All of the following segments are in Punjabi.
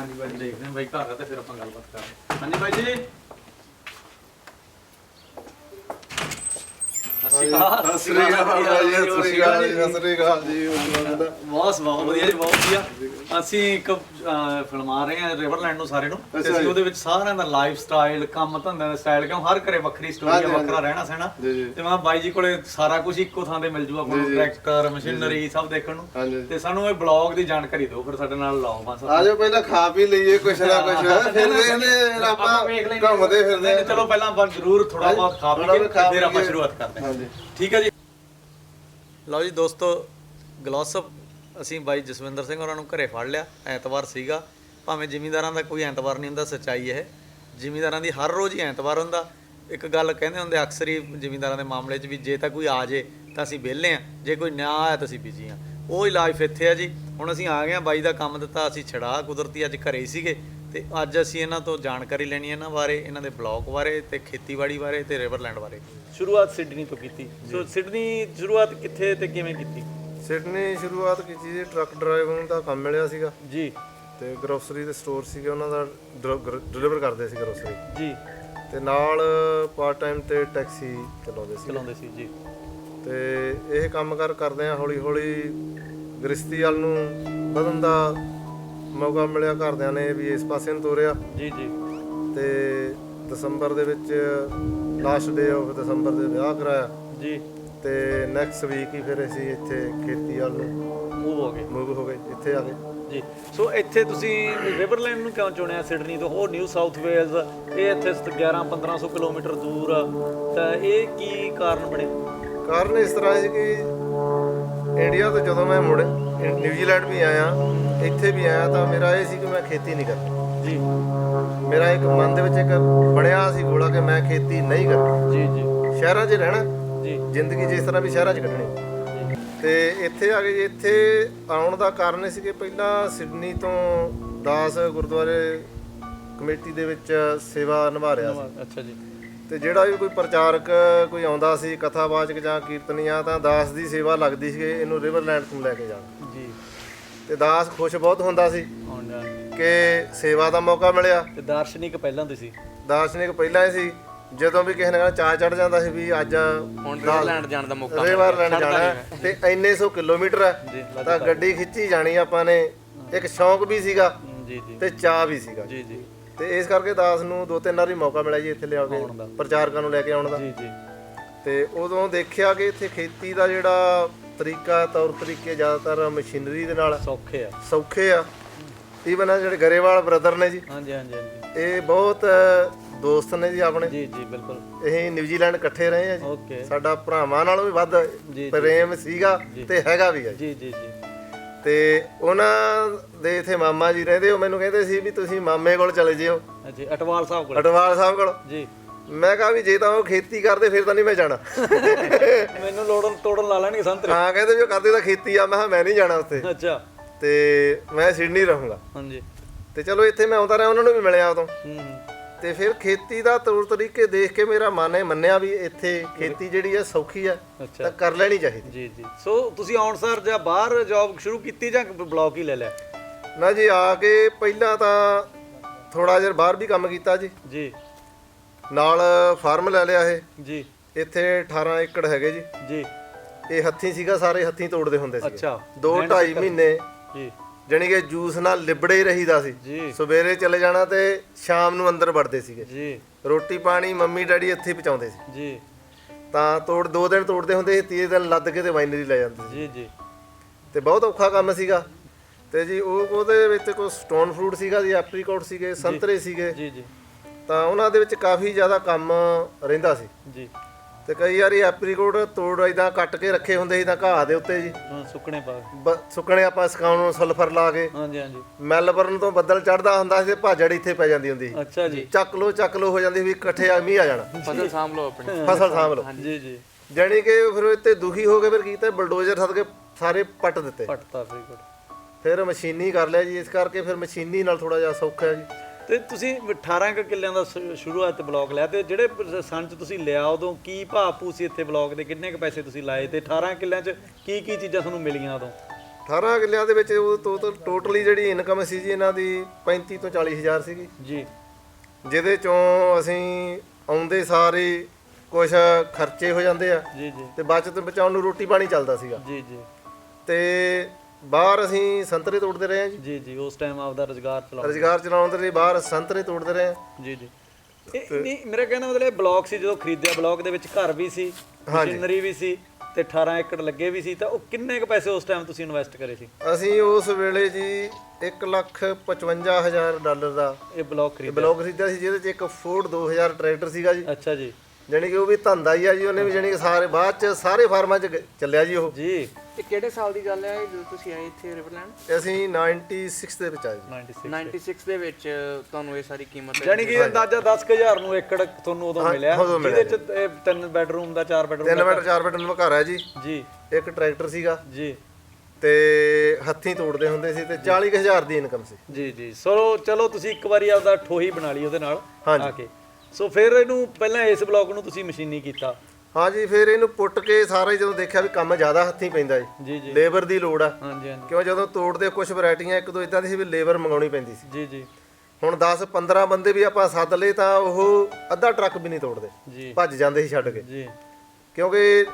ਹਾਂਜੀ ਬਾਈ ਦੇਖਦੇ ਹਾਂ। ਬਾਈ ਘਰ ਆ ਤੇ ਫਿਰ ਆਪਾਂ ਗੱਲਬਾਤ ਕਰਾਂਗੇ ਹਾਂਜੀ ਬਾਈ ਜੀ। ਸਤਿ ਸ਼੍ਰੀ ਅਕਾਲ। ਜੀ ਸਤਿ ਸ੍ਰੀ ਅਕਾਲ ਜੀ ਸਤਿ ਸ੍ਰੀ ਅਕਾਲ ਜੀ ਬਹੁਤ ਬਹੁਤ ਵਧੀਆ ਜੀ ਬਹੁਤ ਵਧੀਆ। ਅਸੀਂ ਇੱਕ ਅਹ, ਫਿਲਮਾ ਰਹੇ ਹਾਂ ਰਿਵਰਲੈਂਡ ਨੂੰ ਸਾਰੇ ਨੂੰ। ਤੇ ਅਸੀਂ। ਉਹਦੇ ਵਿੱਚ ਸਾਰਿਆਂ ਦਾ ਲਾਈਫ ਸਟਾਈਲ ਕੰਮ ਧੰਦੇ ਦਾ ਸਟਾਈਲ ਕਿਉਂ ਹਰ ਘਰੇ ਵੱਖਰੀ ਸਟੋਰੀ ਆ। ਵੱਖਰਾ ਰਹਿਣਾ ਸਹਿਣਾ। ਜੀ, ਜੀ। ਤੇ ਮੈਂ ਬਾਈ ਜੀ ਕੋਲੇ ਸਾਰਾ ਕੁਝ ਇੱਕੋ ਥਾਂ ਤੇ ਮਿਲ ਜੂ ਆਪਾਂ ਨੂੰ ਜੀ, ਜੀ। ਟਰੈਕਟਰ ਮਸ਼ੀਨਰੀ ਸਭ ਦੇਖਣ ਨੂੰ। ਹਾਂਜੀ। ਤੇ ਸਾਨੂੰ ਇਹ ਬਲੌਗ ਦੀ ਜਾਣਕਾਰੀ ਦਿਓ ਫਿਰ ਸਾਡੇ ਨਾਲ ਲਾਓ ਬਸ। ਆ ਜਾਓ ਪਹਿਲਾਂ ਖਾ ਪੀ ਲਈਏ ਕੁਛ ਨਾ ਕੁਛ। ਫਿਰ ਵੇਖਦੇ ਆਪਾਂ। ਘੁੰਮਦੇ ਫਿਰਦੇ ਨਹੀਂ, ਚਲੋ ਪਹਿਲਾਂ ਆਪਾਂ ਜ਼ਰੂਰ ਥੋੜਾ ਬਹੁਤ ਖਾ ਪੀ ਕੇ ਫਿਰ ਆਪਾਂ। ਸ਼ੁਰੂਆਤ ਕਰਦੇ ਹਾਂ। ਹਾਂਜੀ। ਠੀਕ ਹੈ ਜੀ। ਲਓ ਜੀ ਦੋਸਤੋ, ਗਲੋਸਪ, ਅਸੀਂ ਬਾਈ ਜਸਵਿੰਦਰ ਸਿੰਘ ਹੋਰਾਂ ਨੂੰ ਘਰੇ ਫੜ ਲਿਆ। ਐਤਵਾਰ ਸੀਗਾ। ਭਾਵੇਂ ਜ਼ਿਮੀਂਦਾਰਾਂ ਦਾ ਕੋਈ ਐਤਵਾਰ ਨਹੀਂ ਹੁੰਦਾ, ਸੱਚਾਈ ਇਹ। ਜ਼ਿਮੀਂਦਾਰਾਂ ਦੀ ਹਰ ਰੋਜ਼ ਹੀ ਐਤਵਾਰ ਹੁੰਦਾ। ਇੱਕ ਗੱਲ ਕਹਿੰਦੇ ਹੁੰਦੇ ਅਕਸਰ ਹੀ ਜ਼ਿਮੀਂਦਾਰਾਂ ਦੇ ਮਾਮਲੇ 'ਚ ਵੀ ਜੇ ਤਾਂ ਕੋਈ ਆ ਜੇ, ਤਾਂ ਅਸੀਂ ਵਿਹਲੇ ਆ ਜੇ ਕੋਈ ਨਾ ਆਇਆ ਤਾਂ ਅਸੀਂ ਬਿਜ਼ੀ ਆ ਉਹ ਇਲਾਜ ਲਾਈਫ ਇੱਥੇ ਆ ਜੀ। ਹੁਣ ਅਸੀਂ ਆ ਗਏ ਆ ਬਾਈ ਦਾ ਕੰਮ ਦਿੱਤਾ, ਅਸੀਂ ਛੜਾ ਕੁਦਰਤੀ ਅੱਜ ਘਰੇ ਹੀ ਸੀਗੇ। ਤੇ ਅੱਜ ਅਸੀਂ ਇਹਨਾਂ ਤੋਂ ਜਾਣਕਾਰੀ ਲੈਣੀ ਹੈ ਇਹਨਾਂ ਬਾਰੇ ਇਹਨਾਂ ਦੇ ਬਲੌਕ ਬਾਰੇ ਤੇ ਖੇਤੀਬਾੜੀ ਬਾਰੇ ਤੇ ਰਿਵਰਲੈਂਡ ਬਾਰੇ। ਸ਼ੁਰੂਆਤ ਸਿਡਨੀ ਤੋਂ ਕੀਤੀ। ਸੋ ਸਿਡਨੀ ਸ਼ੁਰੂਆਤ ਕਿੱਥੇ ਤੇ ਕਿਵੇਂ ਕੀਤੀ? ਸਿਡਨੀ ਸ਼ੁਰੂਆਤ ਕੀਤੀ ਜੀ ਟਰੱਕ ਡਰਾਈਵਿੰਗ ਦਾ ਕੰਮ ਮਿਲਿਆ ਸੀਗਾ। ਜੀ। ਤੇ ਗਰੋਸਰੀ ਦੇ ਸਟੋਰ ਸੀਗੇ ਉਹਨਾਂ ਦਾ ਡਿਲੀਵਰ ਕਰਦੇ ਸੀ ਗਰੋਸਰੀ ਜੀ। ਤੇ ਨਾਲ ਪਾਰਟ ਟਾਈਮ ਤੇ ਟੈਕਸੀ ਚਲਾਉਂਦੇ ਸੀ ਚਲਾਉਂਦੇ ਸੀ ਜੀ। ਤੇ ਇਹ ਕੰਮ ਕਰ ਕਰਦੇ ਆ ਹੌਲੀ ਹੌਲੀ ਗ੍ਰਸਤੀ ਵੱਲ ਨੂੰ ਵਧਣ ਦਾ ਮੌਕਾ ਮਿਲਿਆ ਘਰਦਿਆਂ ਨੇ ਵੀ ਇਸ ਪਾਸੇ ਨੂੰ ਤੋਰਿਆ। ਜੀ ਜੀ। ਤੇ ਦਸੰਬਰ ਦੇ ਵਿੱਚ ਲਾਸਟ ਡੇ ਆਫ ਦਸੰਬਰ ਦੇ ਵਿਆਹ ਕਰਾਇਆ। ਜੀ। ਤੇ ਨੈਕਸਟ ਵੀਕ ਹੀ ਫਿਰ ਅਸੀਂ ਇੱਥੇ ਖੇਤੀ ਵੱਲ ਨੂੰ ਮੂਵ ਹੋ ਗਏ। ਮੂਵ ਹੋ ਗਏ ਇੱਥੇ ਆ ਗਏ। ਜੀ। ਸੋ ਇੱਥੇ ਤੁਸੀਂ ਰਿਵਰਲੈਂਡ ਨੂੰ ਕਿਉਂ ਚੁਣਿਆ ਸਿਡਨੀ ਤੋਂ? ਹੋਰ ਨਿਊ ਸਾਊਥ ਵੇਲਜ਼ ਇਹ ਇੱਥੇ 11 1500 ਕਿਲੋਮੀਟਰ ਦੂਰ ਆ। ਤਾਂ ਇਹ ਕੀ ਕਾਰਨ ਬਣੇ? ਕਾਰਨ ਇਸ ਤਰ੍ਹਾਂ ਹੈ ਕਿ ਇੰਡੀਆ ਤੋਂ ਜਦੋਂ ਮੈਂ ਮੁੜ ਨਿਊਜ਼ੀਲੈਂਡ ਵੀ ਆਇਆ। ਇੱਥੇ ਵੀ ਆਇਆ ਤਾਂ ਮੇਰਾ ਇਹ ਸੀ ਕਿ ਮੈਂ ਖੇਤੀ ਨਹੀਂ ਕਰਨੀ। ਜੀ। ਮੇਰਾ ਇੱਕ ਮਨ ਦੇ ਵਿੱਚ ਇੱਕ ਬਣਿਆ ਸੀ ਗੋਲਾ ਕਿ ਮੈਂ ਖੇਤੀ ਨਹੀਂ ਕਰਨੀ। ਜੀ ਜੀ। ਸ਼ਹਿਰਾਂ 'ਚ ਰਹਿਣਾ। ਜੀ। ਜ਼ਿੰਦਗੀ ਜਿਸ ਤਰ੍ਹਾਂ ਵੀ ਸ਼ਹਿਰਾਂ 'ਚ ਕੱਢਣੀ। ਤੇ ਇੱਥੇ ਆ ਕੇ ਇੱਥੇ ਆਉਣ ਦਾ ਕਾਰਨ ਇਹ ਸੀ ਕਿ ਪਹਿਲਾਂ ਸਿਡਨੀ ਤੋਂ ਦਾਸ ਗੁਰਦੁਆਰੇ ਕਮੇਟੀ ਦੇ ਵਿੱਚ ਸੇਵਾ ਨਿਭਾ ਰਿਹਾ ਸੀ। ਅੱਛਾ ਜੀ। ਤੇ ਜਿਹੜਾ ਵੀ ਕੋਈ ਪ੍ਰਚਾਰਕ ਕੋਈ ਆਉਂਦਾ ਸੀ ਕਥਾਵਾਚਕ ਜਾਂ ਕੀਰਤਨੀਆ ਤਾਂ ਦਾਸ ਦੀ ਸੇਵਾ ਲੱਗਦੀ ਸੀ ਇਹਨੂੰ ਰਿਵਰਲੈਂਡ ਤੋਂ ਲੈ ਕੇ ਜਾਣ। ਜੀ। ਤੇ ਦਾਸ ਖੁਸ਼ ਬਹੁਤ ਹੁੰਦਾ ਸੀ ਹੁਣ ਕਿ ਸੇਵਾ ਦਾ ਮੌਕਾ ਮਿਲਿਆ। ਤੇ ਦਾਰਸ਼ਨਿਕ ਪਹਿਲਾਂ ਦੇ ਸੀ। ਦਾਰਸ਼ਨਿਕ ਪਹਿਲਾਂ ਹੀ ਸੀ। ਜਦੋਂ ਵੀ ਕਿਸੇ ਨੇ ਕਹਿਣਾ ਚਾਹ ਚੜ ਜਾਂਦਾ ਸੀ ਵੀ ਅੱਜ ਹੁਣ ਜਾਣ ਦਾ ਮੌਕਾ ਰਿਵਰਲੈਂਡ ਜਾਣਾ। ਹੈ ਤੇ ਇੰਨੇ ਸੌ ਕਿਲੋਮੀਟਰ ਹੈ ਤਾਂ ਗੱਡੀ ਖਿੱਚੀ ਜਾਣੀ ਆਪਾਂ ਨੇ। ਇੱਕ ਸ਼ੌਂਕ ਵੀ ਸੀਗਾ ਹਮ, ਜੀ ਜੀ। ਤੇ ਚਾਹ ਵੀ ਸੀਗਾ। ਜੀ ਜੀ। ਤੇ ਇਸ ਕਰਕੇ ਦਾਸ ਨੂੰ ਦੋ ਤਿੰਨ ਵਾਰੀ ਮੌਕਾ ਮਿਲਿਆ ਜੀ ਇੱਥੇ ਲਿਆ ਕੇ ਆਉਣ ਦਾ। ਪ੍ਰਚਾਰਕਾਂ ਨੂੰ ਲੈ ਕੇ ਆਉਣ ਦਾ। ਜੀ ਜੀ। ਤੇ ਉਦੋਂ ਦੇਖਿਆ ਕਿ ਇੱਥੇ ਖੇਤੀ ਦਾ ਜਿਹੜਾ ਤਰੀਕਾ ਤੌਰ ਤਰੀਕੇ ਜ਼ਿਆਦਾਤਰ ਮਸ਼ੀਨਰੀ ਦੇ ਨਾਲ ਸੌਖੇ ਆ। ਸੌਖੇ ਆ। ਈਵਨ ਆ ਜਿਹੜੇ ਗਰੇਵਾਲ ਬ੍ਰਦਰ ਨੇ ਜੀ। ਹਾਂਜੀ ਹਾਂਜੀ ਹਾਂਜੀ। ਇਹ ਬਹੁਤ ਦੋਸਤ ਨੇ ਜੀ ਆਪਣੇ। ਜੀ ਜੀ ਬਿਲਕੁਲ। ਇਹ ਨਿਊਜ਼ੀਲੈਂਡ ਇਕੱਠੇ ਰਹੇ ਆ ਜੀ। ਓਕੇ। ਸਾਡਾ ਭਰਾਵਾਂ ਨਾਲੋਂ ਵੀ ਵੱਧ ਜੀ। ਪ੍ਰੇਮ ਸੀਗਾ ਤੇ ਹੈਗਾ ਵੀ ਆ ਜੀ। ਜੀ ਜੀ ਜੀ। ਤੇ ਉਹਨਾਂ ਦੇ ਇੱਥੇ ਮਾਮਾ ਜੀ ਰਹਿੰਦੇ ਉਹ ਮੈਨੂੰ ਕਹਿੰਦੇ ਸੀ ਵੀ ਤੁਸੀਂ ਮਾਮੇ ਕੋਲ ਚਲੇ ਜਿਓ। ਜੀ ਅਟਵਾਲ ਸਾਹਿਬ ਕੋਲ? ਅਟਵਾਲ ਸਾਹਿਬ ਕੋਲ। ਜੀ। ਮੈਂ ਕਿਹਾ ਵੀ ਜੇ ਤਾਂ ਉਹ ਖੇਤੀ ਕਰਦੇ ਫਿਰ ਤਾਂ ਨਹੀਂ ਮੈਂ ਜਾਣਾ। ਮੈਨੂੰ ਲੋੜਨ ਤੋੜਨ ਲਾ ਲੈਣਗੇ ਸੰਤਰੇ ਹਾਂ ਕਹਿੰਦੇ ਵੀ ਉਹ ਕਰਦੇ ਤਾਂ ਖੇਤੀ ਆ ਮੈਂ ਕਿਹਾ ਮੈਂ ਨਹੀਂ ਜਾਣਾ ਉੱਥੇ। ਅੱਛਾ। ਤੇ ਮੈਂ ਸਿਡਨੀ ਰਹੂੰਗਾ। ਹਾਂਜੀ। ਤੇ ਚਲੋ ਇੱਥੇ ਮੈਂ ਆਉਂਦਾ ਰਿਹਾ ਉਹਨਾਂ ਨੂੰ ਵੀ ਮਿਲਿਆ ਉਦੋਂ। ਹੂੰ। ਹੂੰ ਤੇ ਫਿਰ ਖੇਤੀ ਦਾ ਤੌਰ ਤਰੀਕੇ ਦੇਖ ਕੇ ਮੇਰਾ ਮਨ ਇਹ ਮੰਨਿਆ ਵੀ ਇੱਥੇ ਖੇਤੀ ਜਿਹੜੀ ਹੈ ਸੌਖੀ ਅੱਛਾ। ਤਾਂ ਕਰ ਲੈਣੀ ਚਾਹੀਦੀ। ਜੀ ਜੀ। ਸੋ ਤੁਸੀਂ ਆਉਣ ਸਰ ਜਾਂ ਬਾਹਰ ਜੌਬ ਸ਼ੁਰੂ ਕੀਤੀ ਜਾਂ ਬਲੌਕ ਹੀ ਲੈ ਲਿਆ? ਨਾ ਜੀ ਆ ਕੇ ਪਹਿਲਾਂ ਤਾਂ ਥੋੜਾ ਜਿਹਾ ਬਾਹਰ ਵੀ ਕੰਮ ਕੀਤਾ ਜੀ। ਜੀ। ਨਾਲ ਫਾਰਮ ਲੈ ਲਿਆ ਇਹ। ਜੀ। ਇੱਥੇ 18 ਏਕੜ ਹੈਗੇ ਜੀ। ਜੀ। ਇਹ ਹੱਥੀਂ ਸੀਗਾ ਸਾਰੇ ਹੱਥੀਂ ਤੋੜਦੇ ਹੁੰਦੇ ਸੀ ਅੱਛਾ। 2 2.5 ਮਹੀਨੇ। ਜੀ। ਜਾਣੀ ਕਿ ਜੂਸ ਨਾਲ ਲਿਬੜੇ ਹੀ ਰਹੀਦਾ ਸੀ। ਸਵੇਰੇ ਚਲੇ ਜਾਣਾ ਤੇ ਸ਼ਾਮ ਨੂੰ ਅੰਦਰ ਵੜਦੇ ਸੀਗੇ। ਜੀ। ਰੋਟੀ ਪਾਣੀ ਮੰਮੀ ਡੈਡੀ ਇੱਥੇ ਪਹੁੰਚਾਉਂਦੇ ਸੀ। ਜੀ। ਤਾਂ ਤੋੜ ਦੋ ਦਿਨ ਤੋੜਦੇ ਹੁੰਦੇ ਸੀ ਤੀਏ ਦਿਨ ਲੱਦ ਕੇ ਤੇ ਵਾਈਨਰੀ ਲੈ ਜਾਂਦੇ ਸੀ। ਜੀ ਜੀ। ਤੇ ਬਹੁਤ ਔਖਾ ਕੰਮ ਸੀਗਾ। ਤੇ ਜੀ ਉਹ ਉਹਦੇ ਵਿੱਚ ਕੋਈ ਸਟੋਨ ਫਰੂਟ ਸੀਗਾ ਜੀ ਐਪਰੀਕੋਟ ਸੀਗੇ ਸੰਤਰੇ ਸੀਗੇ। ਜੀ ਜੀ। ਤਾਂ ਉਹਨਾਂ ਦੇ ਵਿੱਚ ਕਾਫੀ ਜ਼ਿਆਦਾ ਕੰਮ ਰਹਿੰਦਾ ਸੀ। ਜੀ। ਤੇ ਕਈ ਵਾਰੀ ਐਪਰੀਕੋਟ ਤੋੜ ਇਦਾਂ ਕੱਟ ਕੇ ਰੱਖੇ ਹੁੰਦੇ ਸੀ ਤਾਂ ਘਾਹ ਦੇ ਉੱਤੇ ਜੀ। ਹਾਂ ਸੁੱਕਣੇ ਪਾ ਸੁੱਕਣੇ ਆਪਾਂ ਸਕਾਉਣ ਨੂੰ ਸਲਫਰ ਲਾ ਕੇ ਹਾਂਜੀ ਹਾਂਜੀ। ਮੈਲਬਰਨ ਤੋਂ ਬੱਦਲ ਚੜਦਾ ਹੁੰਦਾ ਸੀ ਤੇ ਭਾਜੜ ਇੱਥੇ ਪੈ ਜਾਂਦੀ ਹੁੰਦੀ ਸੀ। ਅੱਛਾ ਜੀ। ਚੱਕ ਲੋ ਚੱਕ ਲੋ ਹੋ ਜਾਂਦੀ ਵੀ ਇਕੱਠੇ ਆ ਮੀਂਹ ਆ ਜਾਣਾ। ਫਸਲ ਸਾਂਭ ਲਓ ਆਪਣੀ। ਫਸਲ ਸਾਂਭ ਲਓ। ਜੀ ਜੀ। ਜਾਣੀ ਕਿ ਫਿਰ ਇੱਥੇ ਦੁਖੀ ਹੋ ਕੇ ਫਿਰ ਕੀਤਾ ਬਲਡੋਜ਼ਰ ਸੱਦ ਕੇ ਸਾਰੇ ਪੱਟ ਦਿੱਤੇ। ਪਟਤਾ ਫਰੀ ਫਿਰ ਮਸ਼ੀਨੀ ਕਰ ਲਿਆ ਜੀ ਇਸ ਕਰਕੇ ਫਿਰ ਮਸ਼ੀਨੀ ਨਾਲ ਥੋੜਾ ਜਿਹਾ ਸੌਖਾ ਹੈ ਜੀ। ਤੇ ਤੁਸੀਂ 18 ਕੁ ਕਿੱਲਿਆਂ ਦਾ ਸ਼- ਸ਼ੁਰੂਆਤ ਤੇ ਬਲੌਕ ਲਿਆ ਤੇ ਜਿਹੜੇ ਸੰਨ ਚ ਤੁਸੀਂ ਲਿਆ ਉਦੋਂ ਕੀ ਭਾਅ ਭੂ ਸੀ ਇੱਥੇ ਬਲੌਕ ਦੇ? ਕਿੰਨੇ ਕ ਪੈਸੇ ਤੁਸੀਂ ਲਾਏ ਤੇ 18 ਕਿੱਲਿਆਂ ਚ ਕੀ ਕੀ ਚੀਜ਼ਾਂ ਤੁਹਾਨੂੰ ਮਿਲੀਆਂ ਉਦੋਂ? 18 ਕਿੱਲਿਆਂ ਦੇ ਵਿੱਚ ਉਹ ਟੋਟਲੀ ਜਿਹੜੀ ਇਨਕਮ ਸੀ ਜੀ ਇਹਨਾਂ ਦੀ 35 ਤੋਂ 40 ਹਜ਼ਾਰ ਸੀਗੀ। ਜੀ। ਜਿਹਦੇ ਚੋਂ ਅਸੀਂ ਆਉਂਦੇ ਸਾਰੇ ਕੁਝ ਖਰਚੇ ਹੋ ਜਾਂਦੇ ਆ ਜੀ ਜੀ। ਤੇ ਬਚਤ ਬਚਾਉਣ ਨੂੰ ਰੋਟੀ ਪਾਣੀ ਚੱਲਦਾ ਸੀਗਾ। ਜੀ ਜੀ। ਤੇ ਬਾਹਰ ਅਸੀਂ ਸੰਤਰੇ ਤੋੜਦੇ ਰਹੇ ਹਾਂ ਜੀ। ਜੀ ਜੀ ਉਸ ਟਾਈਮ ਆਪਦਾ ਰੋਜ਼ਗਾਰ ਚਲਾਓ ਰੁਜ਼ਗਾਰ ਚਲਾਉਣ ਦੇ ਲਈ ਬਾਹਰ ਸੰਤਰੇ ਤੋੜਦੇ ਰਹੇ ਹਾਂ। ਜੀ ਜੀ। ਇਹ ਨਹੀਂ ਮੇਰਾ ਕਹਿਣਾ ਮਤਲਬ ਇਹ ਬਲਾਕ ਸੀ ਜਦੋਂ ਖਰੀਦਿਆ ਬਲਾਕ ਦੇ ਵਿੱਚ ਘਰ ਵੀ ਸੀ ਮਸ਼ੀਨਰੀ ਵੀ ਸੀ ਤੇ 18 ਏਕੜ ਲੱਗੇ ਵੀ ਸੀ ਤਾਂ ਉਹ ਕਿੰਨੇ ਕੁ ਪੈਸੇ ਉਸ ਟਾਈਮ ਤੁਸੀਂ ਇਨਵੈਸਟ ਕਰੇ ਸੀ? ਅਸੀਂ ਉਸ ਵੇਲੇ ਜੀ 1 ਲੱਖ 55 ਹਜ਼ਾਰ ਡਾਲਰ ਦਾ ਇਹ ਬਲਾਕ ਖਰੀਦ ਬਲੌਕ ਖਰੀਦਿਆ ਸੀ ਜਿਹਦੇ ਚ ਇੱਕ ਫੋਰਡ 2000 ਟਰੈਕਟਰ ਸੀਗਾ ਜੀ। ਅੱਛਾ ਜੀ। ਜਾਣੀ ਕਿ ਉਹ ਵੀ ਧੰਦਾ ਹੀ ਆ ਜੀ ਉਹਨੇ ਵੀ ਜਾਣੀ ਕਿ ਸਾਰੇ ਬਾਅਦ ਚ ਸਾਰੇ ਫਾਰਮਾਂ ਚ ਗ- ਚੱਲਿਆ ਜੀ ਉਹ। ਜੀ। ਇਹ ਕਿਹੜੇ ਸਾਲ ਦੀ ਗੱਲ ਹੈ ਜਦੋਂ ਤੁਸੀਂ ਆਏ ਇੱਥੇ ਰਿਵਰਲੈਂਡ? ਅਸੀਂ 96 ਦੇ ਵਿੱਚ ਆਏ ਜੀ। 96 96 ਦੇ ਵਿੱਚ ਤੁਹਾਨੂੰ ਇਹ ਸਾਰੀ ਕੀਮਤ ਯਾਨੀ ਕਿ ਅੰਦਾਜ਼ਾ 10000 ਨੂੰ ਏਕੜ ਤੁਹਾਨੂੰ ਉਦੋਂ ਮਿਲਿਆ। ਉਦੋਂ ਜਿਹਦੇ ਚ ਇਹ ਤਿੰਨ ਬੈਡਰੂਮ ਦਾ ਚਾਰ ਬੈਡਰੂਮ ਤਿੰਨ ਬੈਡ ਚਾਰ ਬੈਡ ਦਾ ਘਰ ਹੈ ਜੀ। ਜੀ। ਇੱਕ ਟਰੈਕਟਰ ਸੀਗਾ। ਜੀ। ਤੇ ਹੱਥੀਂ ਤੋੜਦੇ ਹੁੰਦੇ ਸੀ ਤੇ 40000 ਦੀ ਇਨਕਮ ਸੀ। ਜੀ ਜੀ। ਸੋ ਚਲੋ ਤੁਸੀਂ ਇੱਕ ਵਾਰੀ ਆਪਦਾ ਠੋਹੀ ਬਣਾ ਲਈ ਉਹਦੇ ਨਾਲ। ਹਾਂਜੀ। ਆ ਕੇ। ਸੋ ਫਿਰ ਇਹਨੂੰ ਪਹਿਲਾਂ ਇਸ ਬਲਾਕ ਨੂੰ ਤੁਸੀਂ ਮਸ਼ੀਨੀ ਕੀਤਾ। ਹਾਂਜੀ ਫਿਰ ਇਹਨੂੰ ਪੁੱਟ ਕੇ ਸਾਰਾ ਹੀ ਜਦੋਂ ਦੇਖਿਆ ਵੀ ਕੰਮ ਜ਼ਿਆਦਾ ਹੱਥੀਂ ਪੈਂਦਾ ਜੀ ਜੀ ਜੀ। ਲੇਬਰ ਦੀ ਲੋੜ ਆ। ਹਾਂਜੀ ਹਾਂਜੀ। ਕਿਉਂ ਜਦੋਂ ਤੋੜਦੇ ਕੁਝ ਵੈਰਾਈਟੀਆਂ ਇੱਕ ਦੋ ਇਦਾਂ ਦੀ ਸੀ ਵੀ ਲੇਬਰ ਮੰਗਾਉਣੀ ਪੈਂਦੀ ਸੀ। ਜੀ ਜੀ। ਹੁਣ 10 15 ਬੰਦੇ ਵੀ ਆਪਾਂ ਸੱਦ ਲਏ ਤਾਂ ਉਹ ਅੱਧਾ ਟਰੱਕ ਵੀ ਨਹੀਂ ਤੋੜਦੇ। ਭੱਜ ਜਾਂਦੇ ਸੀ ਛੱਡ ਕੇ। ਜੀ। ਕਿਉਂਕਿ